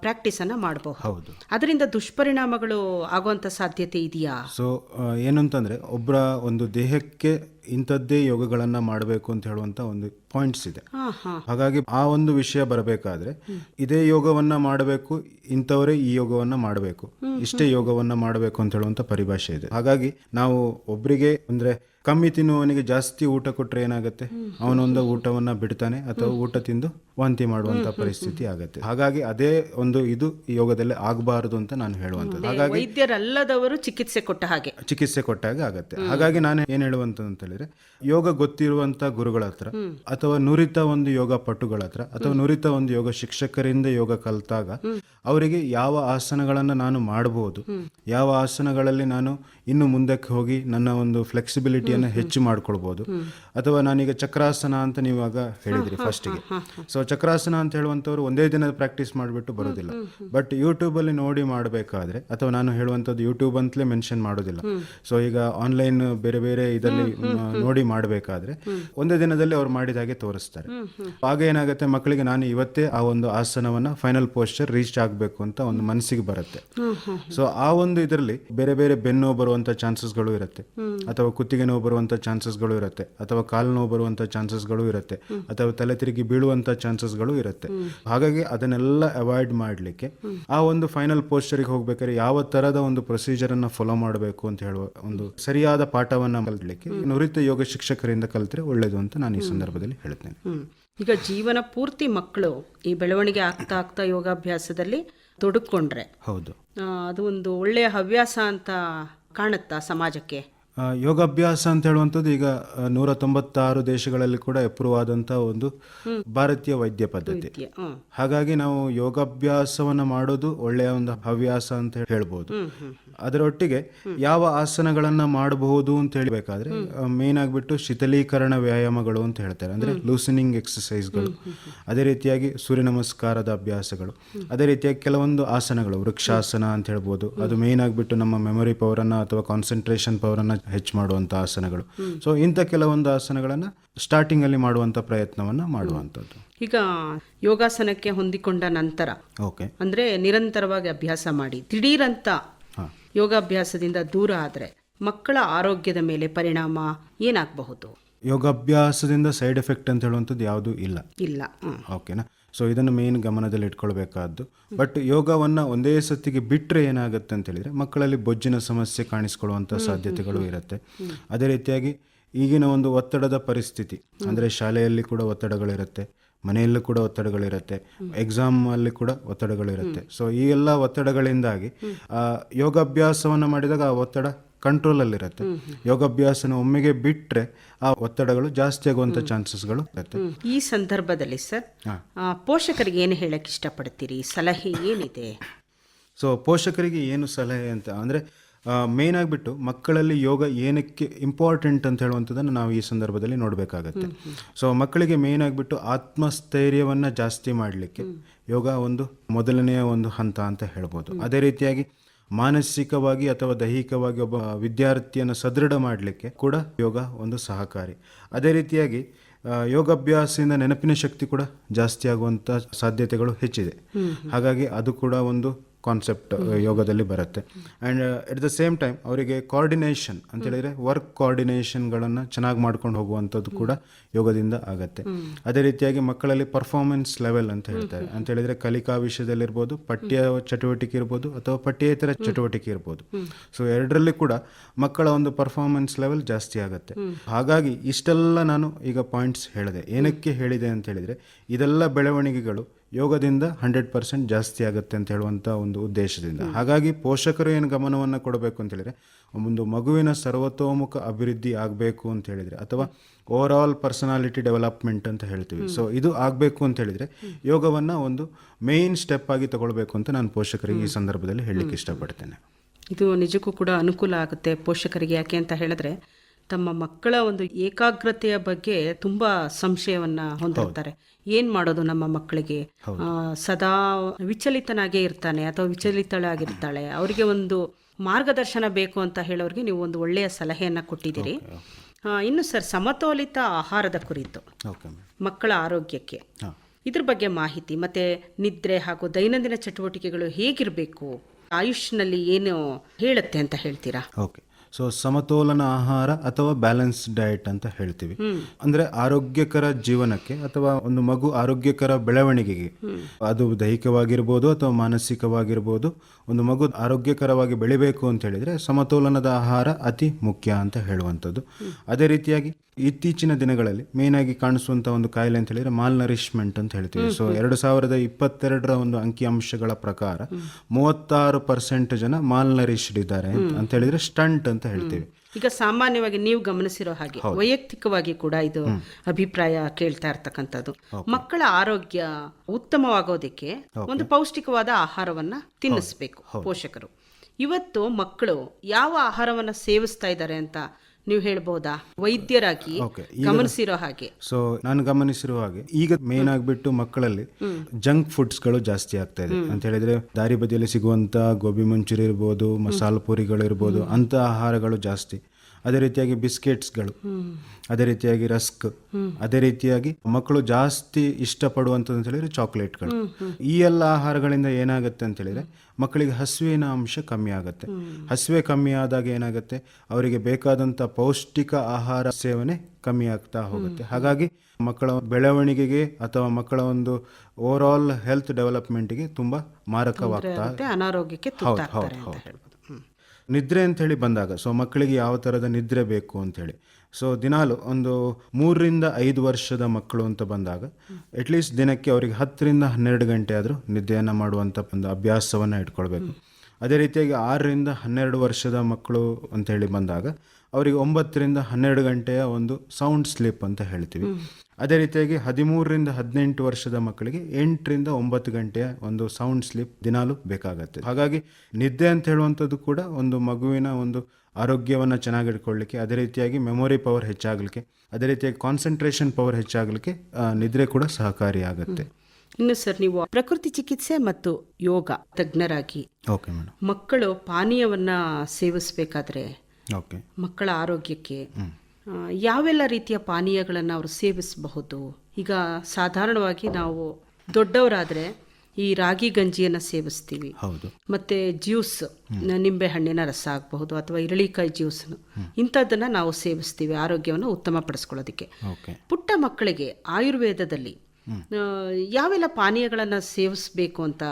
ಪ್ರಾಕ್ಟೀಸನ್ನು ಮಾಡಬಹುದು. ಅದರಿಂದ ದುಷ್ಪರಿಣಾಮಗಳು ಆಗುವಂಥ ಸಾಧ್ಯತೆ ಇದೆಯಾ? ಸೊ ಏನು ಅಂತಂದರೆ ಒಬ್ಬರ ಒಂದು ದೇಹಕ್ಕೆ ಇಂಥದ್ದೇ ಯೋಗಗಳನ್ನು ಮಾಡಬೇಕು ಅಂತ ಹೇಳುವಂತ ಒಂದು ಪಾಯಿಂಟ್ಸ್ ಇದೆ. ಹಾಗಾಗಿ ಆ ಒಂದು ವಿಷಯ ಬರಬೇಕಾದ್ರೆ ಇದೇ ಯೋಗವನ್ನ ಮಾಡಬೇಕು ಇಂಥವರೇ ಈ ಯೋಗವನ್ನ ಮಾಡಬೇಕು ಇಷ್ಟೇ ಯೋಗವನ್ನ ಮಾಡಬೇಕು ಅಂತ ಹೇಳುವಂತ ಪರಿಭಾಷೆ ಇದೆ. ಹಾಗಾಗಿ ನಾವು ಒಬ್ಬರಿಗೆ ಅಂದ್ರೆ ಕಮ್ಮಿ ತಿನ್ನುವವನಿಗೆ ಜಾಸ್ತಿ ಊಟ ಕೊಟ್ಟರೆ ಏನಾಗುತ್ತೆ? ಅವನೊಂದು ಊಟವನ್ನ ಬಿಡ್ತಾನೆ ಅಥವಾ ಊಟ ತಿಂದು ವಾಂತಿ ಮಾಡುವಂತ ಪರಿಸ್ಥಿತಿ ಆಗುತ್ತೆ. ಹಾಗಾಗಿ ಅದೇ ಒಂದು ಇದು ಯೋಗದಲ್ಲಿ ಆಗಬಾರದು ಅಂತ ನಾನು ಹೇಳುವಂಥದ್ದು. ಹಾಗಾಗಿ ವೈದ್ಯರಲ್ಲದವರು ಚಿಕಿತ್ಸೆ ಕೊಟ್ಟ ಹಾಗೆ. ಚಿಕಿತ್ಸೆ ಕೊಟ್ಟಾಗ ಆಗುತ್ತೆ. ಹಾಗಾಗಿ ನಾನು ಏನು ಹೇಳುವಂಥದ್ದು ಅಂತ ಹೇಳಿದ್ರೆ ಯೋಗ ಗೊತ್ತಿರುವಂಥ ಗುರುಗಳ ಹತ್ರ ಅಥವಾ ನುರಿತ ಒಂದು ಯೋಗ ಪಟುಗಳ ಹತ್ರ ಅಥವಾ ನುರಿತ ಒಂದು ಯೋಗ ಶಿಕ್ಷಕರಿಂದ ಯೋಗ ಕಲಿತಾಗ ಅವರಿಗೆ ಯಾವ ಆಸನಗಳನ್ನು ನಾನು ಮಾಡಬಹುದು ಯಾವ ಆಸನಗಳಲ್ಲಿ ನಾನು ಇನ್ನು ಮುಂದಕ್ಕೆ ಹೋಗಿ ನನ್ನ ಒಂದು ಫ್ಲೆಕ್ಸಿಬಿಲಿಟಿಯನ್ನು ಹೆಚ್ಚು ಮಾಡ್ಕೊಳ್ಬೋದು. ಅಥವಾ ನಾನೀಗ ಚಕ್ರಾಸನ ಅಂತ ನೀವಾಗ ಹೇಳಿದ್ರಿ ಫಸ್ಟಿಗೆ ಸೊ ಚಕ್ರಾಸನ ಅಂತ ಹೇಳುವಂಥವ್ರು ಒಂದೇ ದಿನ ಪ್ರಾಕ್ಟೀಸ್ ಮಾಡಿಬಿಟ್ಟು ಬರೋದಿಲ್ಲ. ಬಟ್ ಯೂಟ್ಯೂಬಲ್ಲಿ ನೋಡಿ ಮಾಡಬೇಕಾದ್ರೆ ಅಥವಾ ನಾನು ಹೇಳುವಂಥದ್ದು ಯೂಟ್ಯೂಬ್ ಅಂತಲೇ ಮೆನ್ಷನ್ ಮಾಡೋದಿಲ್ಲ. ಸೊ ಈಗ ಆನ್ಲೈನ್ ಬೇರೆ ಬೇರೆ ಇದರಲ್ಲಿ ನೋಡಿ ಮಾಡಬೇಕಾದ್ರೆ ಒಂದೇ ದಿನದಲ್ಲಿ ಅವ್ರು ಮಾಡಿದ ಹಾಗೆ ತೋರಿಸ್ತಾರೆ. ಆಗ ಏನಾಗುತ್ತೆ ಮಕ್ಕಳಿಗೆ ನಾನು ಇವತ್ತೇ ಆ ಒಂದು ಆಸನವನ್ನ ಫೈನಲ್ ಪೋಸ್ಚರ್ ರೀಚ್ ಆಗಬೇಕು ಅಂತ ಒಂದು ಮನಸ್ಸಿಗೆ ಬರುತ್ತೆ. ಸೊ ಆ ಒಂದು ಇದರಲ್ಲಿ ಬೇರೆ ಬೇರೆ ಬೆನ್ನು ಬರುವಂತ ಚಾನ್ಸಸ್ಗಳು ಇರುತ್ತೆ. ಅಥವಾ ಕುತ್ತಿಗೆ ನೋವು ಬರುವಂತ ಚಾನ್ಸಸ್ಗಳು ಇರುತ್ತೆ. ಅಥವಾ ಕಾಲು ನೋವು ಬರುವಂಥ ಚಾನ್ಸಸ್ಗಳು ಇರುತ್ತೆ. ಅಥವಾ ತಲೆ ತಿರುಗಿ ಬೀಳುವಂತ ಚಾನ್ಸಸ್ಗಳು ಇರುತ್ತೆ. ಹಾಗಾಗಿ ಅದನ್ನೆಲ್ಲ ಅವಾಯ್ಡ್ ಮಾಡಲಿಕ್ಕೆ ಆ ಒಂದು ಫೈನಲ್ ಪೋಸ್ಚರಿಗೆ ಹೋಗ್ಬೇಕಾದ್ರೆ ಯಾವ ತರದ ಒಂದು ಪ್ರೊಸೀಜರನ್ನು ಅನ್ನ ಫಾಲೋ ಮಾಡಬೇಕು ಅಂತ ಹೇಳುವ ಒಂದು ಸರಿಯಾದ ಪಾಠವನ್ನ ಕಲಿಕ್ಕೆ ನುರಿತ ಯೋಗ ಶಿಕ್ಷಕರಿಂದ ಕಲಿತ್ರೆ ಒಳ್ಳೇದು ಅಂತ ನಾನು ಈ ಸಂದರ್ಭದಲ್ಲಿ ಹೇಳ್ತೇನೆ. ಈಗ ಜೀವನ ಪೂರ್ತಿ ಮಕ್ಕಳು ಈ ಬೆಳವಣಿಗೆ ಆಗ್ತಾ ಆಗ್ತಾ ಯೋಗಾಭ್ಯಾಸದಲ್ಲಿ ತೊಡಕೊಂಡ್ರೆ ಹೌದು. ಅದು ಒಂದು ಒಳ್ಳೆಯ ಹವ್ಯಾಸ ಅಂತ ಕಾಣುತ್ತಾ ಸಮಾಜಕ್ಕೆ? ಯೋಗಾಭ್ಯಾಸ ಅಂತ ಹೇಳುವಂಥದ್ದು ಈಗ ನೂರ ತೊಂಬತ್ತಾರು ದೇಶಗಳಲ್ಲಿ ಕೂಡ ಅಪ್ರೂವ್ ಆದಂಥ ಒಂದು ಭಾರತೀಯ ವೈದ್ಯ ಪದ್ಧತಿ. ಹಾಗಾಗಿ ನಾವು ಯೋಗಾಭ್ಯಾಸವನ್ನು ಮಾಡೋದು ಒಳ್ಳೆಯ ಒಂದು ಹವ್ಯಾಸ ಅಂತ ಹೇಳ್ಬೋದು. ಅದರೊಟ್ಟಿಗೆ ಯಾವ ಆಸನಗಳನ್ನ ಮಾಡಬಹುದು ಅಂತ ಹೇಳಬೇಕಾದ್ರೆ ಮೇನ್ ಆಗಿಬಿಟ್ಟು ಶಿಥಲೀಕರಣ ವ್ಯಾಯಾಮಗಳು ಅಂತ ಹೇಳ್ತಾರೆ. ಅಂದ್ರೆ ಲೂಸನಿಂಗ್ ಎಕ್ಸಸೈಸ್ಗಳು ಅದೇ ರೀತಿಯಾಗಿ ಸೂರ್ಯ ನಮಸ್ಕಾರದ ಅಭ್ಯಾಸಗಳು. ಅದೇ ರೀತಿಯಾಗಿ ಕೆಲವೊಂದು ಆಸನಗಳು ವೃಕ್ಷಾಸನ ಅಂತ ಹೇಳ್ಬೋದು. ಅದು ಮೇನ್ ಆಗಿಬಿಟ್ಟು ನಮ್ಮ ಮೆಮೊರಿ ಪವರನ್ನು ಅಥವಾ ಕಾನ್ಸಂಟ್ರೇಷನ್ ಪವರನ್ನ ಹೆಚ್ಚು ಮಾಡುವಂಥ ಆಸನಗಳು. ಸೊ ಇಂಥ ಕೆಲವೊಂದು ಆಸನಗಳನ್ನು ಸ್ಟಾರ್ಟಿಂಗ್ ಅಲ್ಲಿ ಪ್ರಯತ್ನವನ್ನು ಪ್ರಯತ್ನವನ್ನ ಮಾಡುವಂಥದ್ದು. ಈಗ ಯೋಗಾಸನಕ್ಕೆ ಹೊಂದಿಕೊಂಡ ನಂತರ ಓಕೆ ಅಂದರೆ ನಿರಂತರವಾಗಿ ಅಭ್ಯಾಸ ಮಾಡಿ ದಿಢೀರಂತ ಯೋಗಾಭ್ಯಾಸದಿಂದ ದೂರ ಆದರೆ ಮಕ್ಕಳ ಆರೋಗ್ಯದ ಮೇಲೆ ಪರಿಣಾಮ ಏನಾಗಬಹುದು? ಯೋಗಾಭ್ಯಾಸದಿಂದ ಸೈಡ್ ಎಫೆಕ್ಟ್ ಅಂತ ಹೇಳುವಂಥದ್ದು ಯಾವುದೂ ಇಲ್ಲ. ಇಲ್ಲ. ಓಕೆನಾ ಸೊ ಇದನ್ನು ಮೇನ್ ಗಮನದಲ್ಲಿ ಇಟ್ಕೊಳ್ಬೇಕಾದ್ದು. ಬಟ್ ಯೋಗವನ್ನು ಒಂದೇ ಸತಿಗೆ ಬಿಟ್ಟರೆ ಏನಾಗುತ್ತೆ ಅಂತ ಹೇಳಿದರೆ ಮಕ್ಕಳಲ್ಲಿ ಬೊಜ್ಜಿನ ಸಮಸ್ಯೆ ಕಾಣಿಸ್ಕೊಳ್ಳುವಂಥ ಸಾಧ್ಯತೆಗಳು ಇರುತ್ತೆ. ಅದೇ ರೀತಿಯಾಗಿ ಈಗಿನ ಒಂದು ಒತ್ತಡದ ಪರಿಸ್ಥಿತಿ ಅಂದರೆ ಶಾಲೆಯಲ್ಲಿ ಕೂಡ ಒತ್ತಡಗಳಿರುತ್ತೆ ಮನೆಯಲ್ಲೂ ಕೂಡ ಒತ್ತಡಗಳಿರುತ್ತೆ ಎಕ್ಸಾಮ್ ಅಲ್ಲಿ ಕೂಡ ಒತ್ತಡಗಳಿರುತ್ತೆ. ಸೊ ಈ ಎಲ್ಲ ಒತ್ತಡಗಳಿಂದಾಗಿ ಯೋಗಾಭ್ಯಾಸವನ್ನು ಮಾಡಿದಾಗ ಆ ಒತ್ತಡ ಕಂಟ್ರೋಲಲ್ಲಿರುತ್ತೆ ಯೋಗಾಭ್ಯಾಸನ ಒಮ್ಮೆಗೆ ಬಿಟ್ಟರೆ ಆ ಒತ್ತಡಗಳು ಜಾಸ್ತಿ ಆಗುವಂಥ ಚಾನ್ಸಸ್ಗಳು ಇರುತ್ತೆ. ಈ ಸಂದರ್ಭದಲ್ಲಿ ಸರ್ ಪೋಷಕರಿಗೆ ಏನು ಹೇಳಕ್ಕೆ ಇಷ್ಟಪಡ್ತೀರಿ? ಸಲಹೆ ಏನಿದೆ? ಸೊ ಪೋಷಕರಿಗೆ ಏನು ಸಲಹೆ ಅಂತ ಅಂದರೆ ಮೇನ್ ಆಗಿಬಿಟ್ಟು ಮಕ್ಕಳಲ್ಲಿ ಯೋಗ ಏನಕ್ಕೆ ಇಂಪಾರ್ಟೆಂಟ್ ಅಂತ ಹೇಳುವಂಥದ್ದನ್ನು ನಾವು ಈ ಸಂದರ್ಭದಲ್ಲಿ ನೋಡಬೇಕಾಗತ್ತೆ. ಸೊ ಮಕ್ಕಳಿಗೆ ಮೇನ್ ಆಗಿಬಿಟ್ಟು ಆತ್ಮಸ್ಥೈರ್ಯವನ್ನು ಜಾಸ್ತಿ ಮಾಡಲಿಕ್ಕೆ ಯೋಗ ಒಂದು ಮೊದಲನೆಯ ಒಂದು ಹಂತ ಅಂತ ಹೇಳ್ಬೋದು. ಅದೇ ರೀತಿಯಾಗಿ ಮಾನಸಿಕವಾಗಿ ಅಥವಾ ದೈಹಿಕವಾಗಿ ಒಬ್ಬ ವಿದ್ಯಾರ್ಥಿಯನ್ನು ಸದೃಢ ಮಾಡಲಿಕ್ಕೆ ಕೂಡ ಯೋಗ ಒಂದು ಸಹಕಾರಿ. ಅದೇ ರೀತಿಯಾಗಿ ಯೋಗಾಭ್ಯಾಸದಿಂದ ನೆನಪಿನ ಶಕ್ತಿ ಕೂಡ ಜಾಸ್ತಿ ಆಗುವಂಥ ಸಾಧ್ಯತೆಗಳು ಹೆಚ್ಚಿದೆ. ಹಾಗಾಗಿ ಅದು ಕೂಡ ಒಂದು ಕಾನ್ಸೆಪ್ಟ್ ಯೋಗದಲ್ಲಿ ಬರುತ್ತೆ. And at the same time ಅವರಿಗೆ ಕೋಆರ್ಡಿನೇಷನ್ ಅಂತ ಹೇಳಿದ್ರೆ ವರ್ಕ್ ಕೋಆರ್ಡಿನೇಷನ್ಗಳನ್ನು ಚೆನ್ನಾಗಿ ಮಾಡ್ಕೊಂಡು ಹೋಗುವಂಥದ್ದು ಕೂಡ ಯೋಗದಿಂದ ಆಗುತ್ತೆ. ಅದೇ ರೀತಿಯಾಗಿ ಮಕ್ಕಳಲ್ಲಿ ಪರ್ಫಾರ್ಮೆನ್ಸ್ ಲೆವೆಲ್ ಅಂತ ಹೇಳ್ತಾರೆ. ಅಂತ ಹೇಳಿದ್ರೆ ಕಲಿಕಾ ವಿಷಯದಲ್ಲಿರ್ಬೋದು ಪಠ್ಯ ಚಟುವಟಿಕೆ ಇರ್ಬೋದು ಅಥವಾ ಪಠ್ಯೇತರ ಚಟುವಟಿಕೆ ಇರ್ಬೋದು. ಸೊ ಎರಡರಲ್ಲಿ ಕೂಡ ಮಕ್ಕಳ ಒಂದು ಪರ್ಫಾರ್ಮೆನ್ಸ್ ಲೆವೆಲ್ ಜಾಸ್ತಿ ಆಗುತ್ತೆ. ಹಾಗಾಗಿ ಇಷ್ಟೆಲ್ಲ ನಾನು ಈಗ ಪಾಯಿಂಟ್ಸ್ ಹೇಳಿದೆ. ಏನಕ್ಕೆ ಹೇಳಿದೆ ಅಂತ ಹೇಳಿದ್ರೆ ಇದೆಲ್ಲ ಬೆಳವಣಿಗೆಗಳು ಯೋಗದಿಂದ ಹಂಡ್ರೆಡ್ ಪರ್ಸೆಂಟ್ ಜಾಸ್ತಿ ಆಗುತ್ತೆ ಅಂತ ಹೇಳುವಂಥ ಒಂದು ಉದ್ದೇಶದಿಂದ. ಹಾಗಾಗಿ ಪೋಷಕರು ಏನು ಗಮನವನ್ನು ಕೊಡಬೇಕು ಅಂತ ಹೇಳಿದರೆ, ಒಂದು ಮಗುವಿನ ಸರ್ವತೋಮುಖ ಅಭಿವೃದ್ಧಿ ಆಗಬೇಕು ಅಂತ ಹೇಳಿದರೆ, ಅಥವಾ ಓವರ್ ಆಲ್ ಪರ್ಸನಾಲಿಟಿ ಡೆವಲಪ್ಮೆಂಟ್ ಅಂತ ಹೇಳ್ತೀವಿ. ಸೊ ಇದು ಆಗಬೇಕು ಅಂತ ಹೇಳಿದರೆ, ಯೋಗವನ್ನು ಒಂದು ಮೇನ್ ಸ್ಟೆಪ್ ಆಗಿ ತಗೊಳ್ಬೇಕು ಅಂತ ನಾನು ಪೋಷಕರಿಗೆ ಈ ಸಂದರ್ಭದಲ್ಲಿ ಹೇಳಲಿಕ್ಕೆ ಇಷ್ಟಪಡ್ತೇನೆ. ಇದು ನಿಜಕ್ಕೂ ಕೂಡ ಅನುಕೂಲ ಆಗುತ್ತೆ ಪೋಷಕರಿಗೆ. ಯಾಕೆ ಅಂತ ಹೇಳಿದ್ರೆ ತಮ್ಮ ಮಕ್ಕಳ ಒಂದು ಏಕಾಗ್ರತೆಯ ಬಗ್ಗೆ ತುಂಬಾ ಸಂಶಯವನ್ನ ಹೊಂದಿರ್ತಾರೆ. ಏನ್ ಮಾಡೋದು ನಮ್ಮ ಮಕ್ಕಳಿಗೆ? ಸದಾ ವಿಚಲಿತನಾಗೇ ಇರ್ತಾನೆ ಅಥವಾ ವಿಚಲಿತಳಾಗಿರ್ತಾಳೆ. ಅವರಿಗೆ ಒಂದು ಮಾರ್ಗದರ್ಶನ ಬೇಕು ಅಂತ ಹೇಳೋರಿಗೆ ನೀವು ಒಂದು ಒಳ್ಳೆಯ ಸಲಹೆಯನ್ನ ಕೊಟ್ಟಿದ್ದೀರಿ. ಇನ್ನು ಸರ್ ಸಮತೋಲಿತ ಆಹಾರದ ಕುರಿತು. ಮಕ್ಕಳ ಆರೋಗ್ಯಕ್ಕೆ. ಇದ್ರ ಬಗ್ಗೆ ಮಾಹಿತಿ ಮತ್ತೆ ನಿದ್ರೆ ಹಾಗೂ ದೈನಂದಿನ ಚಟುವಟಿಕೆಗಳು ಹೇಗಿರಬೇಕು? ಆಯುಷ್ನಲ್ಲಿ ಏನು ಹೇಳುತ್ತೆ ಅಂತ ಹೇಳ್ತೀರಾ? ಓಕೆ. ಸೊ ಸಮತೋಲನ ಆಹಾರ ಅಥವಾ ಬ್ಯಾಲೆನ್ಸ್ ಡಯಟ್ ಅಂತ ಹೇಳ್ತೀವಿ. ಅಂದ್ರೆ ಆರೋಗ್ಯಕರ ಜೀವನಕ್ಕೆ ಅಥವಾ ಒಂದು ಮಗು ಆರೋಗ್ಯಕರ ಬೆಳವಣಿಗೆಗೆ. ಅದು ದೈಹಿಕವಾಗಿರ್ಬೋದು ಅಥವಾ ಮಾನಸಿಕವಾಗಿರ್ಬೋದು. ಒಂದು ಮಗು ಆರೋಗ್ಯಕರವಾಗಿ ಬೆಳಿಬೇಕು ಅಂತ ಹೇಳಿದರೆ ಸಮತೋಲನದ ಆಹಾರ ಅತಿ ಮುಖ್ಯ ಅಂತ ಹೇಳುವಂಥದ್ದು. ಅದೇ ರೀತಿಯಾಗಿ ಇತ್ತೀಚಿನ ದಿನಗಳಲ್ಲಿ ಮೇನ್ ಆಗಿ ಕಾಣಿಸುವಂತ ಒಂದು ಕಾಯಿಲೆ ಅಂತ ಹೇಳಿದ್ರೆ ಮಾಲ್ ನರಿಶ್ಮೆಂಟ್ ಅಂತ ಹೇಳ್ತೀವಿ. ಸೊ ಎರಡು ಸಾವಿರದ ಇಪ್ಪತ್ತೆರಡರ ಒಂದು ಅಂಕಿಅಂಶಗಳ ಪ್ರಕಾರ ಮೂವತ್ತಾರು ಪರ್ಸೆಂಟ್ ಜನ ಮಾಲ್ ನರಿಶ್ಡ್ ಇದ್ದಾರೆ ಅಂತ ಹೇಳಿದ್ರೆ ಸ್ಟಂಟ್ ಅಂತ ಹೇಳ್ತೀವಿ. ಈಗ ಸಾಮಾನ್ಯವಾಗಿ ನೀವು ಗಮನಿಸಿರೋ ಹಾಗೆ ವೈಯಕ್ತಿಕವಾಗಿ ಕೂಡ ಇದು ಅಭಿಪ್ರಾಯ ಕೇಳ್ತಾ ಇರ್ತಕ್ಕಂಥದ್ದು. ಮಕ್ಕಳ ಆರೋಗ್ಯ ಉತ್ತಮವಾಗೋದಕ್ಕೆ ಒಂದು ಪೌಷ್ಟಿಕವಾದ ಆಹಾರವನ್ನ ತಿನ್ನಿಸ್ಬೇಕು ಪೋಷಕರು. ಇವತ್ತು ಮಕ್ಕಳು ಯಾವ ಆಹಾರವನ್ನ ಸೇವಿಸ್ತಾ ಇದ್ದಾರೆ ಅಂತ ನೀವು ಹೇಳ್ಬೋದಾ? ವೈದ್ಯರಾಗಿ ಗಮನಿಸಿರೋ ಹಾಗೆ. ಸೊ ನಾನು ಗಮನಿಸಿರೋ ಹಾಗೆ ಈಗ ಮೇನ್ ಆಗಿಬಿಟ್ಟು ಮಕ್ಕಳಲ್ಲಿ ಜಂಕ್ ಫುಡ್ಸ್ಗಳು ಜಾಸ್ತಿ ಆಗ್ತಾ ಇದೆ. ಅಂತ ಹೇಳಿದ್ರೆ ದಾರಿ ಬದಿಯಲ್ಲಿ ಸಿಗುವಂತ ಗೋಬಿ ಮಂಚೂರಿ ಇರ್ಬೋದು ಮಸಾಲ ಪೂರಿಗಳು ಇರ್ಬೋದು ಅಂತ ಆಹಾರಗಳು ಜಾಸ್ತಿ. ಅದೇ ರೀತಿಯಾಗಿ ಬಿಸ್ಕೆಟ್ಸ್ಗಳು ಅದೇ ರೀತಿಯಾಗಿ ರಸ್ಕ್ ಅದೇ ರೀತಿಯಾಗಿ ಮಕ್ಕಳು ಜಾಸ್ತಿ ಇಷ್ಟಪಡುವಂಥದ್ದು ಅಂತ ಹೇಳಿದ್ರೆ ಚಾಕ್ಲೇಟ್ಗಳು. ಈ ಎಲ್ಲ ಆಹಾರಗಳಿಂದ ಏನಾಗುತ್ತೆ ಅಂತ ಹೇಳಿದ್ರೆ ಮಕ್ಕಳಿಗೆ ಹಸುವಿನ ಅಂಶ ಕಮ್ಮಿ ಆಗುತ್ತೆ. ಹಸುವೆ ಕಮ್ಮಿ ಆದಾಗ ಏನಾಗುತ್ತೆ? ಅವರಿಗೆ ಬೇಕಾದಂಥ ಪೌಷ್ಟಿಕ ಆಹಾರ ಸೇವನೆ ಕಮ್ಮಿ ಆಗ್ತಾ ಹೋಗುತ್ತೆ. ಹಾಗಾಗಿ ಮಕ್ಕಳ ಬೆಳವಣಿಗೆಗೆ ಅಥವಾ ಮಕ್ಕಳ ಒಂದು ಓವರ್ ಆಲ್ ಹೆಲ್ತ್ ಡೆವಲಪ್ಮೆಂಟ್ಗೆ ತುಂಬಾ ಮಾರಕವಾಗ್ತಾ ಅನಾರೋಗ್ಯಕ್ಕೆ ಹೌದು ಹೌದು ಹೌದು. ನಿದ್ರೆ ಅಂತ ಹೇಳಿ ಬಂದಾಗ ಸೊ ಮಕ್ಕಳಿಗೆ ಯಾವ ಥರದ ನಿದ್ರೆ ಬೇಕು ಅಂಥೇಳಿ ಸೊ ದಿನಾಲು ಒಂದು ಮೂರರಿಂದ ಐದು ವರ್ಷದ ಮಕ್ಕಳು ಅಂತ ಬಂದಾಗ ಅಟ್ಲೀಸ್ಟ್ ದಿನಕ್ಕೆ ಅವರಿಗೆ ಹತ್ತರಿಂದ ಹನ್ನೆರಡು ಗಂಟೆ ಆದರೂ ನಿದ್ದೆಯನ್ನು ಮಾಡುವಂಥ ಒಂದು ಅಭ್ಯಾಸವನ್ನು ಇಟ್ಕೊಳ್ಬೇಕು. ಅದೇ ರೀತಿಯಾಗಿ ಆರರಿಂದ ಹನ್ನೆರಡು ವರ್ಷದ ಮಕ್ಕಳು ಅಂತ ಹೇಳಿ ಬಂದಾಗ, ಅವರಿಗೆ ಒಂಬತ್ತರಿಂದ ಹನ್ನೆರಡು ಗಂಟೆಯ ಒಂದು ಸೌಂಡ್ ಸ್ಲೀಪ್ ಅಂತ ಹೇಳ್ತೀವಿ. ಅದೇ ರೀತಿಯಾಗಿ ಹದಿಮೂರರಿಂದ ಹದಿನೆಂಟು ವರ್ಷದ ಮಕ್ಕಳಿಗೆ ಎಂಟರಿಂದ ಒಂಬತ್ತು ಗಂಟೆಯ ಒಂದು ಸೌಂಡ್ ಸ್ಲಿಪ್ ದಿನಾಲು ಬೇಕಾಗತ್ತೆ. ಹಾಗಾಗಿ ನಿದ್ದೆ ಅಂತ ಹೇಳುವಂಥದ್ದು ಕೂಡ ಒಂದು ಮಗುವಿನ ಒಂದು ಆರೋಗ್ಯವನ್ನು ಚೆನ್ನಾಗಿಟ್ಕೊಳ್ಳಿಕ್ಕೆ ಅದೇ ರೀತಿಯಾಗಿ ಮೆಮೊರಿ ಪವರ್ ಹೆಚ್ಚಾಗಲಿಕ್ಕೆ ಅದೇ ರೀತಿಯಾಗಿ ಕಾನ್ಸಂಟ್ರೇಷನ್ ಪವರ್ ಹೆಚ್ಚಾಗಲಿಕ್ಕೆ ನಿದ್ರೆ ಕೂಡ ಸಹಕಾರಿಯಾಗುತ್ತೆ ಇನ್ನು ಸರ್ ನೀವು ಪ್ರಕೃತಿ ಚಿಕಿತ್ಸೆ ಮತ್ತು ಯೋಗ ತಜ್ಞರಾಗಿ ಓಕೆ ಮೇಡಮ್ ಮಕ್ಕಳು ಪಾನೀಯವನ್ನ ಸೇವಿಸಬೇಕಾದ್ರೆ ಓಕೆ ಮಕ್ಕಳ ಆರೋಗ್ಯಕ್ಕೆ ಯಾವೆಲ್ಲ ರೀತಿಯ ಪಾನೀಯಗಳನ್ನು ಅವರು ಸೇವಿಸಬಹುದು? ಈಗ ಸಾಧಾರಣವಾಗಿ ನಾವು ದೊಡ್ಡವರಾದರೆ ಈ ರಾಗಿ ಗಂಜಿಯನ್ನು ಸೇವಿಸ್ತೀವಿ. ಮತ್ತೆ ಜ್ಯೂಸ್ ನಿಂಬೆ ಹಣ್ಣಿನ ರಸ ಆಗಬಹುದು ಅಥವಾ ಇರಳಿಕಾಯಿ ಜ್ಯೂಸ್ ಇಂಥದ್ದನ್ನ ನಾವು ಸೇವಿಸ್ತೀವಿ ಆರೋಗ್ಯವನ್ನು ಉತ್ತಮಪಡಿಸ್ಕೊಳ್ಳೋದಕ್ಕೆ. ಓಕೆ. ಪುಟ್ಟ ಮಕ್ಕಳಿಗೆ ಆಯುರ್ವೇದದಲ್ಲಿ ಯಾವೆಲ್ಲ ಪಾನೀಯಗಳನ್ನು ಸೇವಿಸಬೇಕು ಅಂತ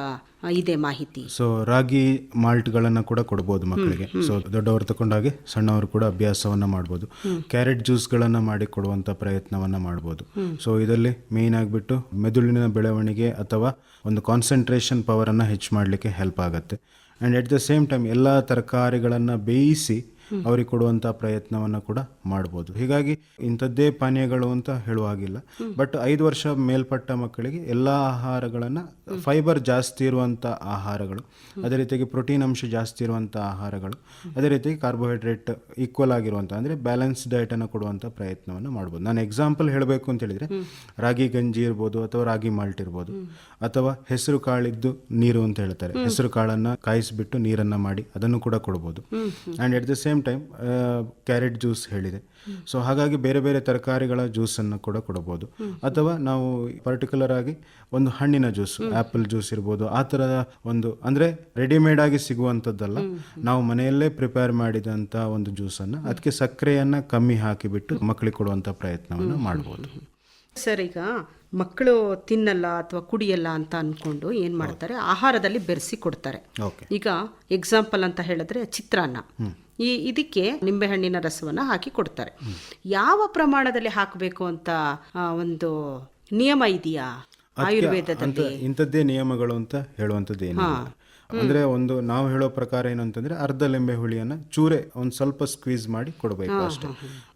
ಇದೆ ಮಾಹಿತಿ? ಸೊ ರಾಗಿ ಮಾಲ್ಟ್ಗಳನ್ನು ಕೂಡ ಕೊಡ್ಬೋದು ಮಕ್ಕಳಿಗೆ. ಸೊ ದೊಡ್ಡವರು ತಗೊಂಡಾಗೆ ಸಣ್ಣವರು ಕೂಡ ಅಭ್ಯಾಸವನ್ನ ಮಾಡ್ಬೋದು. ಕ್ಯಾರೆಟ್ ಜ್ಯೂಸ್ಗಳನ್ನು ಮಾಡಿ ಕೊಡುವಂಥ ಪ್ರಯತ್ನವನ್ನ ಮಾಡ್ಬೋದು. ಸೊ ಇದರಲ್ಲಿ ಮೇಯ್ನ್ ಆಗಿಬಿಟ್ಟು ಮೆದುಳಿನ ಬೆಳವಣಿಗೆ ಅಥವಾ ಒಂದು ಕಾನ್ಸಂಟ್ರೇಷನ್ ಪವರನ್ನು ಹೆಚ್ಚು ಮಾಡಲಿಕ್ಕೆ ಹೆಲ್ಪ್ ಆಗುತ್ತೆ. And at the same time ಎಲ್ಲ ತರಕಾರಿಗಳನ್ನು ಬೇಯಿಸಿ ಅವ್ರಿಗೆ ಕೊಡುವಂಥ ಪ್ರಯತ್ನವನ್ನು ಕೂಡ ಮಾಡ್ಬೋದು. ಹೀಗಾಗಿ ಇಂಥದ್ದೇ ಪಾನೀಯಗಳು ಅಂತ ಹೇಳುವಾಗಿಲ್ಲ. ಬಟ್ ಐದು ವರ್ಷ ಮೇಲ್ಪಟ್ಟ ಮಕ್ಕಳಿಗೆ ಎಲ್ಲ ಆಹಾರಗಳನ್ನ ಫೈಬರ್ ಜಾಸ್ತಿ ಇರುವಂತ ಆಹಾರಗಳು, ಅದೇ ರೀತಿಯಾಗಿ ಪ್ರೋಟೀನ್ ಅಂಶ ಜಾಸ್ತಿ ಇರುವಂತ ಆಹಾರಗಳು, ಅದೇ ರೀತಿಯಾಗಿ ಕಾರ್ಬೋಹೈಡ್ರೇಟ್ ಈಕ್ವಲ್ ಆಗಿರುವಂಥ ಅಂದ್ರೆ ಬ್ಯಾಲೆನ್ಸ್ ಡಯಟನ್ನು ಕೊಡುವಂಥ ಪ್ರಯತ್ನವನ್ನು ಮಾಡ್ಬೋದು. ನಾನು ಎಕ್ಸಾಂಪಲ್ ಹೇಳಬೇಕು ಅಂತ ಹೇಳಿದ್ರೆ, ರಾಗಿ ಗಂಜಿ ಇರ್ಬೋದು ಅಥವಾ ರಾಗಿ ಮಾಲ್ಟ್ ಇರ್ಬೋದು, ಅಥವಾ ಹೆಸರು ಕಾಳಿದ್ದು ನೀರು ಅಂತ ಹೇಳ್ತಾರೆ. ಹೆಸರು ಕಾಳನ್ನ ಕಾಯಿಸಿಬಿಟ್ಟು ನೀರನ್ನ ಮಾಡಿ ಅದನ್ನು ಕೂಡ ಕೊಡ್ಬೋದು. And at the same time carrot juice ಹೇಳಿದೆ. ಸೊ ಹಾಗಾಗಿ ಬೇರೆ ಬೇರೆ ತರಕಾರಿಗಳ ಜ್ಯೂಸನ್ನು ಕೂಡ ಕೊಡಬಹುದು. ಅಥವಾ ನಾವು ಪರ್ಟಿಕ್ಯುಲರ್ ಆಗಿ ಒಂದು ಹಣ್ಣಿನ ಜ್ಯೂಸ್ ಆ್ಯಪಲ್ ಜ್ಯೂಸ್ ಇರ್ಬೋದು, ಆ ಥರದ ಒಂದು, ಅಂದರೆ ರೆಡಿಮೇಡ್ ಆಗಿ ಸಿಗುವಂಥದ್ದಲ್ಲ, ನಾವು ಮನೆಯಲ್ಲೇ ಪ್ರಿಪೇರ್ ಮಾಡಿದಂಥ ಒಂದು ಜ್ಯೂಸನ್ನು ಅದಕ್ಕೆ ಸಕ್ಕರೆಯನ್ನು ಕಮ್ಮಿ ಹಾಕಿಬಿಟ್ಟು ಮಕ್ಕಳಿಗೆ ಕೊಡುವಂಥ ಪ್ರಯತ್ನವನ್ನು ಮಾಡ್ಬೋದು. ಸರ್ ಮಕ್ಕಳು ತಿನ್ನಲ್ಲ ಅಥವಾ ಕುಡಿಯಲ್ಲ ಅಂತ ಅಂದ್ಕೊಂಡು ಏನು ಮಾಡ್ತಾರೆ? ಆಹಾರದಲ್ಲಿ ಬೆರೆಸಿ ಕೊಡ್ತಾರೆ. ಈಗ ಎಕ್ಸಾಂಪಲ್ ಅಂತ ಹೇಳಿದ್ರೆ ಚಿತ್ರಾನ್ನ. ಈ ಇದಕ್ಕೆ ನಿಂಬೆಹಣ್ಣಿನ ರಸವನ್ನ ಹಾಕಿ ಕೊಡ್ತಾರೆ. ಯಾವ ಪ್ರಮಾಣದಲ್ಲಿ ಹಾಕಬೇಕು ಅಂತ ಒಂದು ನಿಯಮ ಇದೆಯಾ? ಆಯುರ್ವೇದದಲ್ಲಿ? ಇಂಥದ್ದೇ ನಿಯಮಗಳು ಅಂತ ಹೇಳುವಂಥದ್ದು ಅಂದ್ರೆ ಒಂದು ನಾವು ಹೇಳೋ ಪ್ರಕಾರ ಏನು ಅಂತಂದ್ರೆ ಅರ್ಧ ಲಿಂಬೆ ಹುಳಿಯನ್ನ ಚೂರೆ ಒಂದು ಸ್ವಲ್ಪ ಸ್ಕ್ವೀಸ್ ಮಾಡಿ ಕೊಡಬೇಕು ಅಷ್ಟೇ.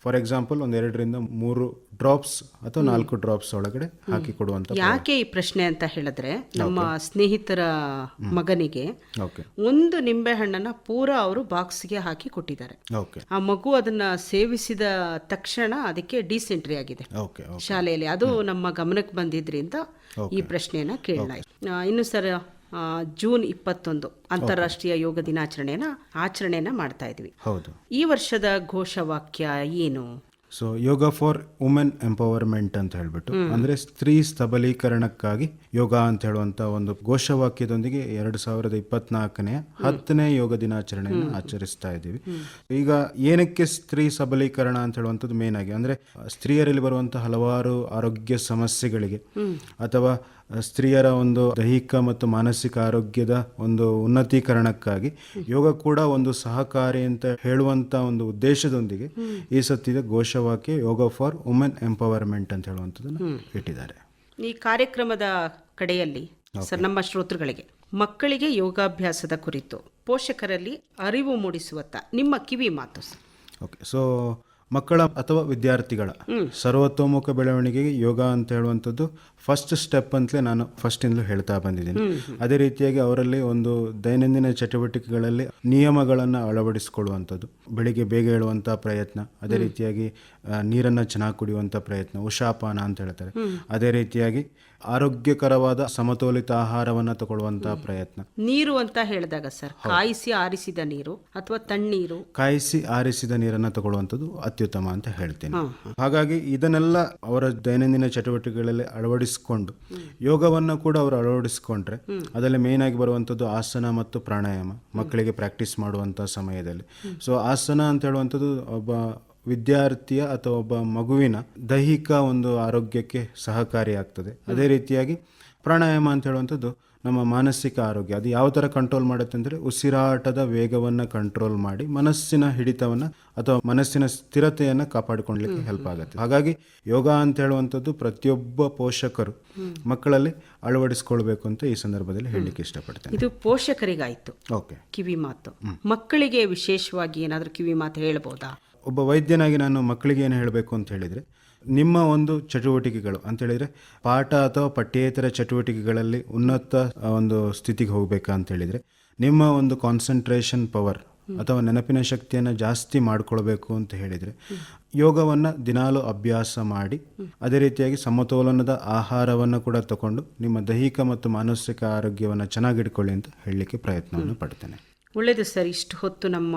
ಫಾರ್ ಎಕ್ಸಾಂಪಲ್ ಒಂದ್ ಎರಡರಿಂದ ಮೂರು ಡ್ರಾಪ್ಸ್ ಅಥವಾ ನಾಲ್ಕು ಡ್ರಾಪ್ಸ್ ಒಳಗಡೆ ಹಾಕಿ ಕೊಡುವಂತ ಯಾಕೆ ಈ ಪ್ರಶ್ನೆ ಅಂತ ಹೇಳಿದ್ರೆ ನಮ್ಮ ಸ್ನೇಹಿತರ ಮಗನಿಗೆ ಒಂದು ನಿಂಬೆ ಹಣ್ಣನ್ನ ಪೂರ ಅವರು ಬಾಕ್ಸ್ಗೆ ಹಾಕಿ ಕೊಟ್ಟಿದ್ದಾರೆ. ಆ ಮಗು ಅದನ್ನ ಸೇವಿಸಿದ ತಕ್ಷಣ ಅದಕ್ಕೆ ಡಿಸೆಂಟ್ರಿ ಆಗಿದೆ. ಶಾಲೆಯಲ್ಲಿ. ಅದು ನಮ್ಮ ಗಮನಕ್ಕೆ ಬಂದಿದ್ರಿಂದ ಈ ಪ್ರಶ್ನೆಯನ್ನ ಕೇಳಲಾಯಿತು. ಇನ್ನು ಸರ್ ಜೂನ್ ಇಪ್ಪತ್ತೊಂದು ಅಂತಾರಾಷ್ಟ್ರೀಯ ಯೋಗ ದಿನಾಚರಣೆಯನ್ನ ಆಚರಣೆಯನ್ನ ಮಾಡ್ತಾ ಇದ್ವಿ. ಹೌದು. ಈ ವರ್ಷದ ಘೋಷವಾಕ್ಯ ಏನು? So yoga for women empowerment ಅಂತ ಹೇಳ್ಬಿಟ್ಟು ಅಂದ್ರೆ ಸ್ತ್ರೀ ಸಬಲೀಕರಣಕ್ಕಾಗಿ ಯೋಗ ಅಂತ ಹೇಳುವಂತ ಒಂದು ಘೋಷವಾಕ್ಯದೊಂದಿಗೆ ಎರಡು ಸಾವಿರದ ಇಪ್ಪತ್ನಾಲ್ಕನೇ ಹತ್ತನೇ ಯೋಗ ದಿನಾಚರಣೆಯನ್ನು ಆಚರಿಸ್ತಾ ಇದ್ದೀವಿ. ಈಗ ಏನಕ್ಕೆ ಸ್ತ್ರೀ ಸಬಲೀಕರಣ ಅಂತ ಹೇಳುವಂಥದ್ದು ಮೇನ್ ಆಗಿ ಅಂದ್ರೆ ಸ್ತ್ರೀಯರಲ್ಲಿ ಬರುವಂತಹ ಹಲವಾರು ಆರೋಗ್ಯ ಸಮಸ್ಯೆಗಳಿಗೆ ಅಥವಾ ಸ್ತ್ರೀಯರ ಒಂದು ದೈಹಿಕ ಮತ್ತು ಮಾನಸಿಕ ಆರೋಗ್ಯದ ಒಂದು ಉನ್ನತೀಕರಣಕ್ಕಾಗಿ ಯೋಗ ಕೂಡ ಒಂದು ಸಹಕಾರಿ ಅಂತ ಹೇಳುವಂತ ಒಂದು ಉದ್ದೇಶದೊಂದಿಗೆ ಈ ಸತ್ಯದ ಘೋಷವಾಕ್ಯ ಯೋಗ ಫಾರ್ ವುಮೆನ್ ಎಂಪವರ್ಮೆಂಟ್ ಅಂತ ಹೇಳುವಂಥದ್ದನ್ನು ಇಟ್ಟಿದ್ದಾರೆ. ಈ ಕಾರ್ಯಕ್ರಮದ ಕಡೆಯಲ್ಲಿ ಸರ್ ನಮ್ಮ ಶ್ರೋತೃಗಳಿಗೆ ಮಕ್ಕಳಿಗೆ ಯೋಗಾಭ್ಯಾಸದ ಕುರಿತು ಪೋಷಕರಲ್ಲಿ ಅರಿವು ಮೂಡಿಸುವತ್ತ ನಿಮ್ಮ ಕಿವಿ ಮಾತು ಸರ್. ಓಕೆ ಸೊ ಮಕ್ಕಳ ಅಥವಾ ವಿದ್ಯಾರ್ಥಿಗಳ ಸರ್ವತೋಮುಖ ಬೆಳವಣಿಗೆಗೆ ಯೋಗ ಅಂತ ಹೇಳುವಂಥದ್ದು ಫಸ್ಟ್ ಸ್ಟೆಪ್ ಅಂತಲೇ ನಾನು ಫಸ್ಟಿಂದಲೂ ಹೇಳ್ತಾ ಬಂದಿದ್ದೀನಿ. ಅದೇ ರೀತಿಯಾಗಿ ಅವರಲ್ಲಿ ಒಂದು ದೈನಂದಿನ ಚಟುವಟಿಕೆಗಳಲ್ಲಿ ನಿಯಮಗಳನ್ನು ಅಳವಡಿಸಿಕೊಳ್ಳುವಂಥದ್ದು. ಬೆಳಿಗ್ಗೆ ಬೇಗ ಹೇಳುವಂಥ ಪ್ರಯತ್ನ ಅದೇ ರೀತಿಯಾಗಿ ನೀರನ್ನು ಚೆನ್ನಾಗಿ ಕುಡಿಯುವಂಥ ಪ್ರಯತ್ನ ಉಷಾಪಾನ ಅಂತ ಹೇಳ್ತಾರೆ. ಅದೇ ರೀತಿಯಾಗಿ ಆರೋಗ್ಯಕರವಾದ ಸಮತೋಲಿತ ಆಹಾರವನ್ನ ತಗೊಳ್ಳುವಂತಹ ಪ್ರಯತ್ನ. ನೀರು ಅಂತ ಹೇಳಿದಾಗ ಸರ್ ಕಾಯಿಸಿ ಆರಿಸಿದ ನೀರು ಅಥವಾ ತಣ್ಣೀರು? ಕಾಯಿಸಿ ಆರಿಸಿದ ನೀರನ್ನ ತಗೊಳ್ಳುವಂಥದ್ದು ಅತ್ಯುತ್ತಮ ಅಂತ ಹೇಳ್ತೇನೆ. ಹಾಗಾಗಿ ಇದನ್ನೆಲ್ಲ ಅವರ ದೈನಂದಿನ ಚಟುವಟಿಕೆಗಳಲ್ಲಿ ಅಳವಡಿಸಿಕೊಂಡು ಯೋಗವನ್ನು ಕೂಡ ಅವರು ಅಳವಡಿಸಿಕೊಂಡ್ರೆ ಅದರಲ್ಲಿ ಮೇನ್ ಆಗಿ ಬರುವಂಥದ್ದು ಆಸನ ಮತ್ತು ಪ್ರಾಣಾಯಾಮ ಮಕ್ಕಳಿಗೆ ಪ್ರಾಕ್ಟೀಸ್ ಮಾಡುವಂಥ ಸಮಯದಲ್ಲಿ. ಸೊ ಆಸನ ಅಂತ ಹೇಳುವಂಥದ್ದು ಒಬ್ಬ ವಿದ್ಯಾರ್ಥಿಯ ಅಥವಾ ಒಬ್ಬ ಮಗುವಿನ ದೈಹಿಕ ಒಂದು ಆರೋಗ್ಯಕ್ಕೆ ಸಹಕಾರಿಯಾಗ್ತದೆ. ಅದೇ ರೀತಿಯಾಗಿ ಪ್ರಾಣಾಯಾಮ ಅಂತ ಹೇಳುವಂಥದ್ದು ನಮ್ಮ ಮಾನಸಿಕ ಆರೋಗ್ಯ. ಅದು ಯಾವ ಥರ ಕಂಟ್ರೋಲ್ ಮಾಡುತ್ತೆ ಅಂದರೆ ಉಸಿರಾಟದ ವೇಗವನ್ನು ಕಂಟ್ರೋಲ್ ಮಾಡಿ ಮನಸ್ಸಿನ ಹಿಡಿತವನ್ನು ಅಥವಾ ಮನಸ್ಸಿನ ಸ್ಥಿರತೆಯನ್ನು ಕಾಪಾಡಿಕೊಳ್ಳಲಿಕ್ಕೆ ಹೆಲ್ಪ್ ಆಗುತ್ತೆ. ಹಾಗಾಗಿ ಯೋಗ ಅಂತ ಹೇಳುವಂಥದ್ದು ಪ್ರತಿಯೊಬ್ಬ ಪೋಷಕರು ಮಕ್ಕಳಲ್ಲಿ ಅಳವಡಿಸ್ಕೊಳ್ಬೇಕು ಅಂತ ಈ ಸಂದರ್ಭದಲ್ಲಿ ಹೇಳಲಿಕ್ಕೆ ಇಷ್ಟಪಡ್ತೇನೆ. ಇದು ಪೋಷಕರಿಗಾಯ್ತು. ಓಕೆ. ಕಿವಿ ಮಾತು. ಮಕ್ಕಳಿಗೆ ವಿಶೇಷವಾಗಿ ಏನಾದರೂ ಕಿವಿ ಮಾತು ಹೇಳ್ಬೋದಾ? ಒಬ್ಬ ವೈದ್ಯನಾಗಿ ನಾನು ಮಕ್ಕಳಿಗೆ ಏನು ಹೇಳಬೇಕು ಅಂತ ಹೇಳಿದರೆ, ನಿಮ್ಮ ಒಂದು ಚಟುವಟಿಕೆಗಳು ಅಂತ ಹೇಳಿದರೆ, ಪಾಠ ಅಥವಾ ಪಠ್ಯೇತರ ಚಟುವಟಿಕೆಗಳಲ್ಲಿ ಉನ್ನತ ಒಂದು ಸ್ಥಿತಿಗೆ ಹೋಗಬೇಕಾ ಅಂತ ಹೇಳಿದರೆ, ನಿಮ್ಮ ಒಂದು ಕಾನ್ಸಂಟ್ರೇಷನ್ ಪವರ್ ಅಥವಾ ನೆನಪಿನ ಶಕ್ತಿಯನ್ನು ಜಾಸ್ತಿ ಮಾಡಿಕೊಳ್ಬೇಕು ಅಂತ ಹೇಳಿದರೆ, ಯೋಗವನ್ನು ದಿನಾಲು ಅಭ್ಯಾಸ ಮಾಡಿ, ಅದೇ ರೀತಿಯಾಗಿ ಸಮತೋಲನದ ಆಹಾರವನ್ನು ಕೂಡ ತಗೊಂಡು ನಿಮ್ಮ ದೈಹಿಕ ಮತ್ತು ಮಾನಸಿಕ ಆರೋಗ್ಯವನ್ನು ಚೆನ್ನಾಗಿಟ್ಕೊಳ್ಳಿ ಅಂತ ಹೇಳಲಿಕ್ಕೆ ಪ್ರಯತ್ನವನ್ನು ಪಡ್ತೇನೆ. ಒಳ್ಳೆಯದು ಸರ್. ಇಷ್ಟು ಹೊತ್ತು ನಮ್ಮ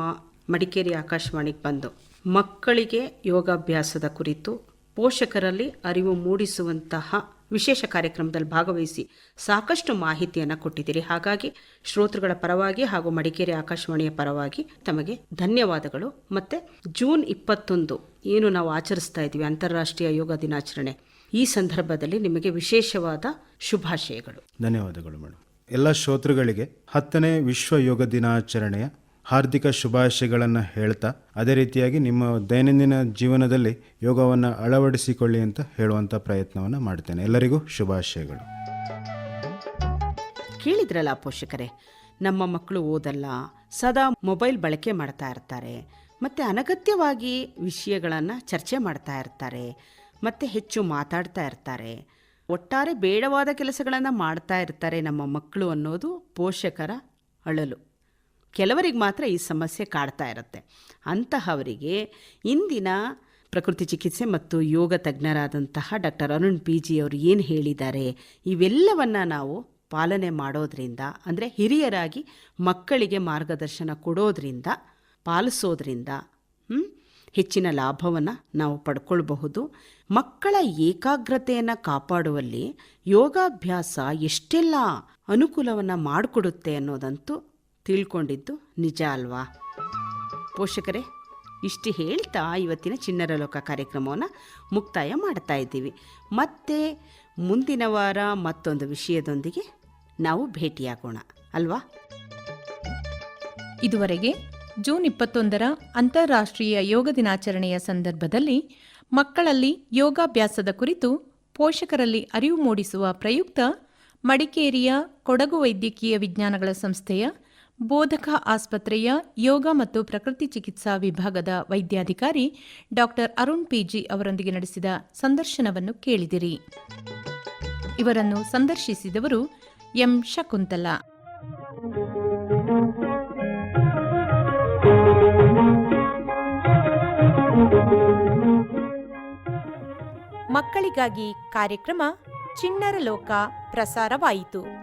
ಮಡಿಕೇರಿ ಆಕಾಶವಾಣಿಗೆ ಬಂದು. ಮಕ್ಕಳಿಗೆ ಯೋಗಾಭ್ಯಾಸದ ಕುರಿತು ಪೋಷಕರಲ್ಲಿ ಅರಿವು ಮೂಡಿಸುವಂತಹ ವಿಶೇಷ ಕಾರ್ಯಕ್ರಮದಲ್ಲಿ ಭಾಗವಹಿಸಿ ಸಾಕಷ್ಟು ಮಾಹಿತಿಯನ್ನು ಕೊಟ್ಟಿದ್ದೀರಿ. ಹಾಗಾಗಿ ಶ್ರೋತೃಗಳ ಪರವಾಗಿ ಹಾಗೂ ಮಡಿಕೇರಿ ಆಕಾಶವಾಣಿಯ ಪರವಾಗಿ ತಮಗೆ ಧನ್ಯವಾದಗಳು. ಮತ್ತು ಜೂನ್ ಇಪ್ಪತ್ತೊಂದು ಏನು ನಾವು ಆಚರಿಸ್ತಾ ಇದ್ದೀವಿ, ಅಂತಾರಾಷ್ಟ್ರೀಯ ಯೋಗ ದಿನಾಚರಣೆ, ಈ ಸಂದರ್ಭದಲ್ಲಿ ನಿಮಗೆ ವಿಶೇಷವಾದ ಶುಭಾಶಯಗಳು. ಧನ್ಯವಾದಗಳು ಮೇಡಮ್. ಎಲ್ಲ ಶ್ರೋತೃಗಳಿಗೆ ಹತ್ತನೇ ವಿಶ್ವ ಯೋಗ ದಿನಾಚರಣೆಯ ಹಾರ್ದಿಕ ಶುಭಾಶಯಗಳನ್ನು ಹೇಳ್ತಾ, ಅದೇ ರೀತಿಯಾಗಿ ನಿಮ್ಮ ದೈನಂದಿನ ಜೀವನದಲ್ಲಿ ಯೋಗವನ್ನು ಅಳವಡಿಸಿಕೊಳ್ಳಿ ಅಂತ ಹೇಳುವಂಥ ಪ್ರಯತ್ನವನ್ನು ಮಾಡ್ತೇನೆ. ಎಲ್ಲರಿಗೂ ಶುಭಾಶಯಗಳು. ಕೇಳಿದ್ರಲ್ಲ ಪೋಷಕರೇ, ನಮ್ಮ ಮಕ್ಕಳು ಓದಲ್ಲ, ಸದಾ ಮೊಬೈಲ್ ಬಳಕೆ ಮಾಡ್ತಾ ಇರ್ತಾರೆ, ಮತ್ತು ಅನಗತ್ಯವಾಗಿ ವಿಷಯಗಳನ್ನು ಚರ್ಚೆ ಮಾಡ್ತಾ ಇರ್ತಾರೆ, ಮತ್ತು ಹೆಚ್ಚು ಮಾತಾಡ್ತಾ ಇರ್ತಾರೆ. ಒಟ್ಟಾರೆ ಬೇಡವಾದ ಕೆಲಸಗಳನ್ನು ಮಾಡ್ತಾ ಇರ್ತಾರೆ ನಮ್ಮ ಮಕ್ಕಳು ಅನ್ನೋದು ಪೋಷಕರ ಅಳಲು. ಕೆಲವರಿಗೆ ಮಾತ್ರ ಈ ಸಮಸ್ಯೆ ಕಾಡ್ತಾ ಇರುತ್ತೆ. ಅಂತಹವರಿಗೆ ಇಂದಿನ ಪ್ರಕೃತಿ ಚಿಕಿತ್ಸೆ ಮತ್ತು ಯೋಗ ತಜ್ಞರಾದಂತಹ ಡಾಕ್ಟರ್ ಅರುಣ್ ಪಿ ಜಿ ಅವರು ಏನು ಹೇಳಿದ್ದಾರೆ, ಇವೆಲ್ಲವನ್ನು ನಾವು ಪಾಲನೆ ಮಾಡೋದ್ರಿಂದ, ಅಂದರೆ ಹಿರಿಯರಾಗಿ ಮಕ್ಕಳಿಗೆ ಮಾರ್ಗದರ್ಶನ ಕೊಡೋದ್ರಿಂದ, ಪಾಲಿಸೋದ್ರಿಂದ ಹೆಚ್ಚಿನ ಲಾಭವನ್ನು ನಾವು ಪಡ್ಕೊಳ್ಬಹುದು. ಮಕ್ಕಳ ಏಕಾಗ್ರತೆಯನ್ನು ಕಾಪಾಡುವಲ್ಲಿ ಯೋಗಾಭ್ಯಾಸ ಎಷ್ಟೆಲ್ಲ ಅನುಕೂಲವನ್ನು ಮಾಡಿಕೊಡುತ್ತೆ ಅನ್ನೋದಂತೂ ತಿಳ್ಕೊಂಡಿದ್ದು ನಿಜ ಅಲ್ವಾ? ಪೋಷಕರೇ, ಇಷ್ಟು ಹೇಳ್ತಾ ಇವತ್ತಿನ ಚಿನ್ನರ ಲೋಕ ಕಾರ್ಯಕ್ರಮವನ್ನು ಮುಕ್ತಾಯ ಮಾಡ್ತಾ ಇದ್ದೀವಿ. ಮತ್ತೆ ಮುಂದಿನ ವಾರ ಮತ್ತೊಂದು ವಿಷಯದೊಂದಿಗೆ ನಾವು ಭೇಟಿಯಾಗೋಣ, ಅಲ್ವಾ? ಇದುವರೆಗೆ ಜೂನ್ ಇಪ್ಪತ್ತೊಂದರ ಅಂತಾರಾಷ್ಟ್ರೀಯ ಯೋಗ ದಿನಾಚರಣೆಯ ಸಂದರ್ಭದಲ್ಲಿ ಮಕ್ಕಳಲ್ಲಿ ಯೋಗಾಭ್ಯಾಸದ ಕುರಿತು ಪೋಷಕರಲ್ಲಿ ಅರಿವು ಮೂಡಿಸುವ ಪ್ರಯುಕ್ತ ಮಡಿಕೇರಿಯ ಕೊಡಗು ವೈದ್ಯಕೀಯ ವಿಜ್ಞಾನಗಳ ಸಂಸ್ಥೆಯ ಬೋಧಕ ಆಸ್ಪತ್ರೆಯ ಯೋಗ ಮತ್ತು ಪ್ರಕೃತಿ ಚಿಕಿತ್ಸಾ ವಿಭಾಗದ ವೈದ್ಯಾಧಿಕಾರಿ ಡಾಕ್ಟರ್ ಅರುಣ್ ಪಿಜಿ ಅವರೊಂದಿಗೆ ನಡೆಸಿದ ಸಂದರ್ಶನವನ್ನು ಕೇಳಿದಿರಿ. ಇವರನ್ನು ಸಂದರ್ಶಿಸಿದವರು ಎಂ. ಶಕುಂತಲಾ. ಮಕ್ಕಳಿಗಾಗಿ ಕಾರ್ಯಕ್ರಮ ಚಿಣ್ಣರ ಲೋಕ ಪ್ರಸಾರವಾಯಿತು.